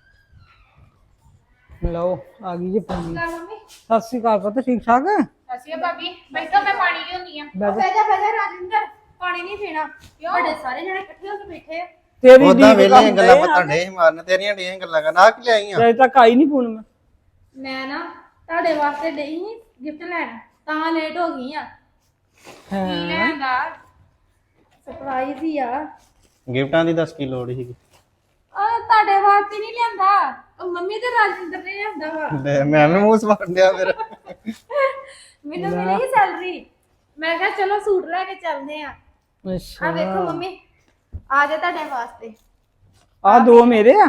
ਲਓ ਆ ਗਈ ਜੀ ਪੂਰੀ ਸਤਿ ਸ਼੍ਰੀ ਅਕਾਲ ਪੁੱਤ ਠੀਕ ਠਾਕ? ਅਸੀਂ ਭਾਬੀ। ਬੈਠੋ ਮੈਂ ਪਾਣੀ ਲਿਆਉਣੀ ਆ। ਬਹਿ ਜਾ। ਬੈਜਾ ਬੈਜਾ ਰਾਜਿੰਦਰ। ਪਾਣੀ ਨਹੀਂ ਪੀਣਾ। ਵੱਡੇ ਸਾਰੇ ਜਣੇ ਇਕੱਠੇ ਹੋ ਕੇ ਬੈਠੇ ਆ। ਤੇਰੀ ਵੇਲੇ ਕੰਮ ਗੱਲਾਂ। ਪਤਾ ਡੇ ਮਾਰਨ ਤੇਰੀਆਂ ਡੀਆਂ ਗੱਲਾਂ ਕਰਨ। ਆ ਕੀ ਲਿਆਈਆਂ ਅਜੇ ਤੱਕ ਆਈ ਨਹੀਂ ਪੂਨਮ ਮੈਂ। ਨਾ ਤੁਹਾਡੇ ਵਾਸਤੇ ਡਈ ਸੀ ਗਿਫਟ ਲੈਣ ਤਾਂ ਲੇਟ ਹੋ ਗਈ ਆ। ਹਾਂ? ਲੈਂਦਾ ਸਰਪ੍ਰਾਈਜ਼ ਹੀ ਆ। ਗਿਫਟਾਂ ਦੀ ਦੱਸ ਕੀ ਲੋੜ ਸੀਗੀ? ਆ ਤੁਹਾਡੇ ਵਾਸਤੇ ਨਹੀਂ ਲਿਆਂਦਾ। ਉਹ ਮੰਮੀ ਤੇ ਰਾਜਿੰਦਰ ਨੇ ਲਿਆਂਦਾ ਵਾ। ਲੈ, ਮੈਂ ਵੀ ਮੂੰਹ ਸਵਾਰ ਦਿਆ ਫਿਰ। ਮੈਨੂੰ ਮਿਲੀ ਸੈਲਰੀ। ਮੈਂ ਕਿਹਾ ਚਲੋ ਸੂਟ ਲੈ ਕੇ ਚੱਲਦੇ ਆ। ਆ ਅੱਛਾ। ਵੇਖੋ ਮੰਮੀ ਆ ਜਾ ਤੁਹਾਡੇ ਵਾਸਤੇ। ਆ ਦੋ ਮੇਰੇ ਆ?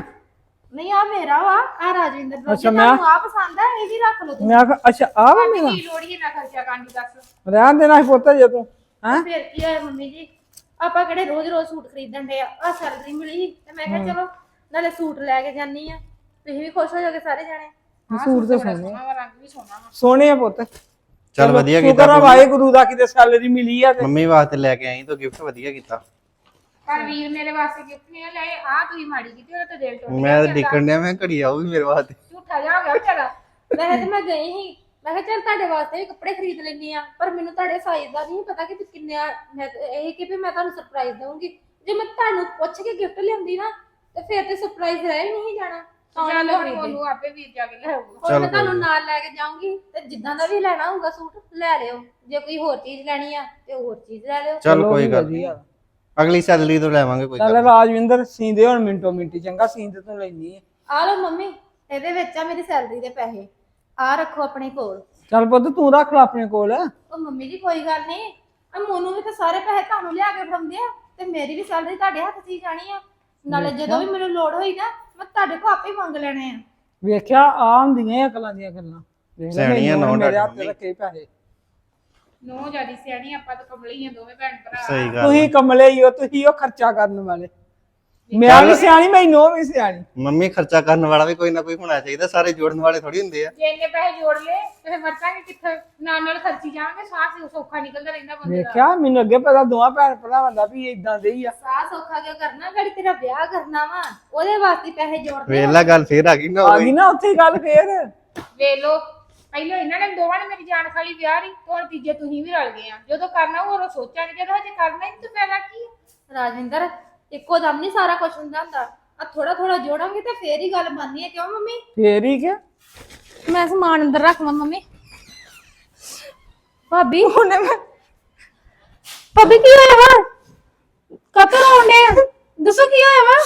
ਨਹੀਂ ਆ ਮੇਰਾ ਵਾ ਆ ਰਾਜਿੰਦਰ ਦਾ। ਅੱਛਾ, ਜੇ ਮੈਂ- ਤੁਹਾਨੂੰ ਆ ਪਸੰਦ ਆ ਇਹ ਵੀ ਰੱਖ ਲਓ ਤੁਸੀਂ। ਮੈਂ ਕਿਹਾ ਅੱਛਾ ਆ ਵਾ ਮੇਰਾ? ਕੀ ਲੋੜ ਹੀ ਨਾ ਖਰਚਾ ਕਰਨ ਦੀ ਦੱਸ ਰਹਿਣ ਦੇਣਾ ਸੀ ਪੁੱਤ ਜੇ ਤੂੰ ਹੈਂ? ਫਿਰ ਕੀ ਹੋਇਆ ਮੰਮੀ ਜੀ? ਆਪਾਂ ਕਿਹੜੇ ਰੋਜ਼ ਰੋਜ਼ ਸੂਟ ਖਰੀਦਣ ਦੇ ਆ? ਆ ਸੈਲਰੀ ਮਿਲੀ। ਤੇ ਮੈਂ ਕਿਹਾ ਚਲੋ ਨਾਲੇ ਸੂਟ ਲੈ ਕੇ ਜਾਨੀ ਆ। ਤੁਸੀਂ ਵੀ ਖੁਸ਼ ਹੋ ਜਾਓਗੇ ਸਾਰੇ ਜਾਣੇ। ਸੂਟ ਤੇ ਸੋਹਣੇ ਸੋਹਣਾ ਵਾ ਰੰਗ ਵੀ ਸੋਹਣਾ ਵਾ। ਸੋਹਣੇ ਆ ਪੁੱਤ। ਚੱਲ ਵਧੀਆ ਸ਼ੁਕਰ ਕੀਤਾ ਆ। ਵਾਹਿਗੁਰੂ ਦਾ ਕਿਤੇ ਸੈਲਰੀ ਮਿਲੀ ਆ ਤੇ। ਮੰਮੀ ਵਾਸਤੇ ਲੈ ਕੇ ਆਈ ਤੂੰ ਗਿਫਟ ਵਧੀਆ ਕੀਤਾ। ਪਰ ਵੀਰ ਮੇਰੇ ਵਾਸਤੇ ਗਿਫਟ ਨਹੀਂ ਲਏ ਆ ਤੁਸੀਂ ਮਾੜੀ ਕੀਤੀ ਉਹ ਤਾਂ ਦਿਲ ਟੁੱਟ ਮੈਂ ਤਾਂ ਡਿੱਕਣ ਡਿਆ ਮੈਂ ਘੜੀ ਆਊ ਵੀ ਮੇਰੇ ਵਾਸਤੇ। ਝੂਠਾ ਜਾ ਹੋ ਗਿਆ ਵਿਚਾਰਾ। ਵੈਸੇ ਤੇ ਮੈਂ ਗਈ ਸੀ। ਮੈਂ ਕਿਹਾ ਚੱਲ ਤੁਹਾਡੇ ਵਾਸਤੇ ਵੀ ਕੱਪੜੇ ਖਰੀਦ ਲੈਣੀ ਆ ਪਰ ਮੈਨੂੰ ਤੁਹਾਡੇ ਸਾਈਜ਼ ਦਾ ਨਹੀਂ ਪਤਾ ਕਿ ਕਿੰਨੇ ਆ- ਮੈਂ ਤੇ ਇਹ ਕਿ ਵੀ ਮੈਂ ਤੁਹਾਨੂੰ ਸਰਪ੍ਰਾਈਜ਼ ਦਵਾਂਗੀ। ਜੇ ਮੈਂ ਤੁਹਾਨੂੰ ਪੁੱਛ ਕੇ ਗਿਫਟ ਲਿਆਉਂਦੀ ਨਾ ਤੇ ਫਿਰ ਤੇ ਸਰਪ੍ਰਾਈਜ਼ ਰਹਿ ਹੀ ਨਹੀਂ ਜਾਣਾ। ਚੱਲ ਮੈਂ ਹੁਣ। ਉਹਨੂੰ ਆਪੇ ਵੀਰ ਜਾ ਕੇ ਲੈ ਆਊਗਾ ਹੁਣ ਮੈਂ ਤੁਹਾਨੂੰ ਨਾਲ ਲੈ ਕੇ ਜਾਊਂਗੀ ਤੇ ਜਿੱਦਾਂ ਦਾ ਵੀ ਲੈਣਾ ਹੋਊਗਾ ਸੂਟ ਲੈ ਲਿਓ। ਜੇ ਕੋਈ ਹੋਰ ਚੀਜ਼ ਲੈਣੀ ਆ ਤੇ ਹੋਰ ਚੀਜ਼ ਲੈ ਲਿਓ। ਚੱਲ ਕੋਈ ਗੱਲ ਨੀ। ਅਗਲੀ ਸੈਲਰੀ ਤੋਂ ਲੈਵਾਂਗੇ ਕੋਈ ਚੱਲ ਗੱਲ ਨੀ। ਰਾਜਵਿੰਦਰ ਸੀਂਦੇ ਹੁਣ ਮਿੰਟੋ ਮਿੰਟੀ ਚੰਗਾ ਸੀਂਦੇ ਤੂੰ ਲੈਣੀ ਹੈ ਆ ਲਓ ਮੰਮੀ ਇਹਦੇ ਵਿੱਚ ਆ ਮੇਰੀ ਸੈਲਰੀ ਦੇ ਪੈਸੇ। ਆ ਰੱਖੋ ਆਪਣੇ ਕੋਲ। ਚੱਲ ਪੁੱਤ ਤੂੰ ਰੱਖ ਲੈ ਆਪਣੇ ਕੋਲ। ਉਹ ਮੰਮੀ ਜੀ ਕੋਈ ਗੱਲ ਨਹੀਂ ਆ ਮੋਨੂੰ ਵੀ ਤਾਂ ਸਾਰੇ ਪੈਸੇ ਤੁਹਾਨੂੰ ਲਿਆ ਕੇ ਫੜਾਉਂਦੇ ਆ ਤੇ ਮੇਰੀ ਵੀ ਸੈਲਰੀ ਤੁਹਾਡੇ ਹੱਥ 'ਚ ਹੀ ਜਾਣੀ ਆ। ਨਾਲੇ ਜਦੋਂ ਵੀ ਮੈਨੂੰ ਲੋੜ ਹੋਈ ਨਾ ਮੈਂ ਤੁਹਾਡੇ ਕੋਲ ਆਪੇ ਮੰਗ ਲੈਣੇ ਆ। ਵੇਖਿਆ ਆ ਹੁੰਦੀਆਂ ਇਹ ਅਕਲਾਂ ਦੀਆਂ ਗੱਲਾਂ। ਵੇਖ ਲੈ ਸਿਆਣੀਆਂ ਮੈਨੂੰ ਨੌਂ ਮੇਰੇ ਹੱਥ ਮੰਮੀ। ਰੱਖੇ ਪੈਸੇ। ਨੋ ਜਿਆਦੀ ਸਿਆਣੀ ਆਪਾਂ ਤਾਂ ਕਮਲੇ ਹੀ ਆ ਦੋਵੇਂ ਭੈਣ ਭਰਾ। ਸਹੀ ਗੱਲ ਤੁਸੀਂ ਕਮਲੇ ਹੀ ਹੋ ਤੁਸੀਂ ਉਹ ਖਰਚਾ ਕਰਨ ਵਾਲੇ। ਮੈਂ ਵੀ ਸਿਆਣੀ ਮੈਨੂੰ ਉਹ ਵੀ ਸਿਆਣੀ। ਮੰਮੀ ਖਰਚਾ ਕਰਨ ਵਾਲਾ ਵੀ ਕੋਈ ਨਾ ਕੋਈ ਹੋਣਾ ਚਾਹੀਦਾ ਸਾਰੇ ਜੋੜਨ ਵਾਲੇ ਥੋੜੀ ਹੁੰਦੇ ਆ। ਜੇ ਇੰਨੇ ਪੈਸੇ ਜੋੜ ਲਏ ਤੇ ਫਿਰ ਵਰਤਾਂਗੇ ਕਿੱਥੇ? ਨਾਲ ਨਾਲ ਖਰਚੀ ਜਾਵਾਂਗੇ ਸਾਹ ਸੇ ਸੌਖਾ ਨਿਕਲਦਾ ਰਹਿੰਦਾ ਬੰਦੇ ਦਾ। ਵੇਖਿਆ ਮੈਨੂੰ ਅੱਗੇ ਪਤਾ ਦੋਵਾਂ ਭੈਣ ਭਰਾਵਾਂ ਦਾ ਵੀ ਇਦਾਂ ਦੇ ਹੀ ਆ। ਸਾਹ ਸੌਖਾ ਕਿਉਂ ਕਰਨਾ? ਗੜੀ ਤੇਰਾ ਵਿਆਹ ਕਰਨਾ ਵਾ। ਉਹਦੇ ਵਾਸਤੇ ਪੈਸੇ ਜੋੜਦੇ ਵੇਖ ਲੈ ਗੱਲ ਫੇਰ ਆ ਗਈ ਨਾ ਆ ਉਹੀ। ਗਈ ਨਾ ਉੱਥੇ ਹੀ ਗੱਲ ਫੇਰ। ਵੇਖ ਲੋ ਪਹਿਲਾਂ ਇਹਨਾਂ ਨੇ ਦੋਵਾਂ ਨੇ ਮੇਰੀ ਜਾਨ ਖਾਲੀ ਵਿਆਹ ਰਹੀ ਹੁਣ ਤੀਜੇ ਤੁਸੀਂ ਵੀ ਰਲ ਗਏ ਆ। ਜਦੋਂ ਕਰਨਾ ਉਹ ਸੋਚਾਂਗੇ ਜਦੋਂ ਹਜੇ ਕਰਨਾ ਹੀ ਨਹੀਂ ਤਾਂ ਫਾਇਦਾ ਕੀ ਆ? ਰਾਜਿੰਦਰ ਇੱਕੋ ਦਮ ਨਹੀਂ ਸਾਰਾ ਕੁਝ ਹੁੰਦਾ ਹੁੰਦਾ। ਆ ਥੋੜਾ ਥੋੜਾ ਜੋੜਾਂਗੇ ਤਾਂ ਫੇਰ ਹੀ ਗੱਲ ਬਣਨੀ ਹੈ ਕਿਉਂ ਮੰਮੀ? ਫੇਰ ਹੀ ਕਿ ਮੈਂ ਸਮਾਨ ਅੰਦਰ ਰੱਖਵਾਂ ਮੰਮੀ। ਭਾਬੀ। ਹੁਣੇ ਮੈਂ ਭਾਬੀ ਕੀ ਹੋਇਆ ਵਾ? ਕਦੋਂ ਆਉਂਦੇ ਆ? ਦੱਸੋ ਕੀ ਹੋਇਆ ਵਾ?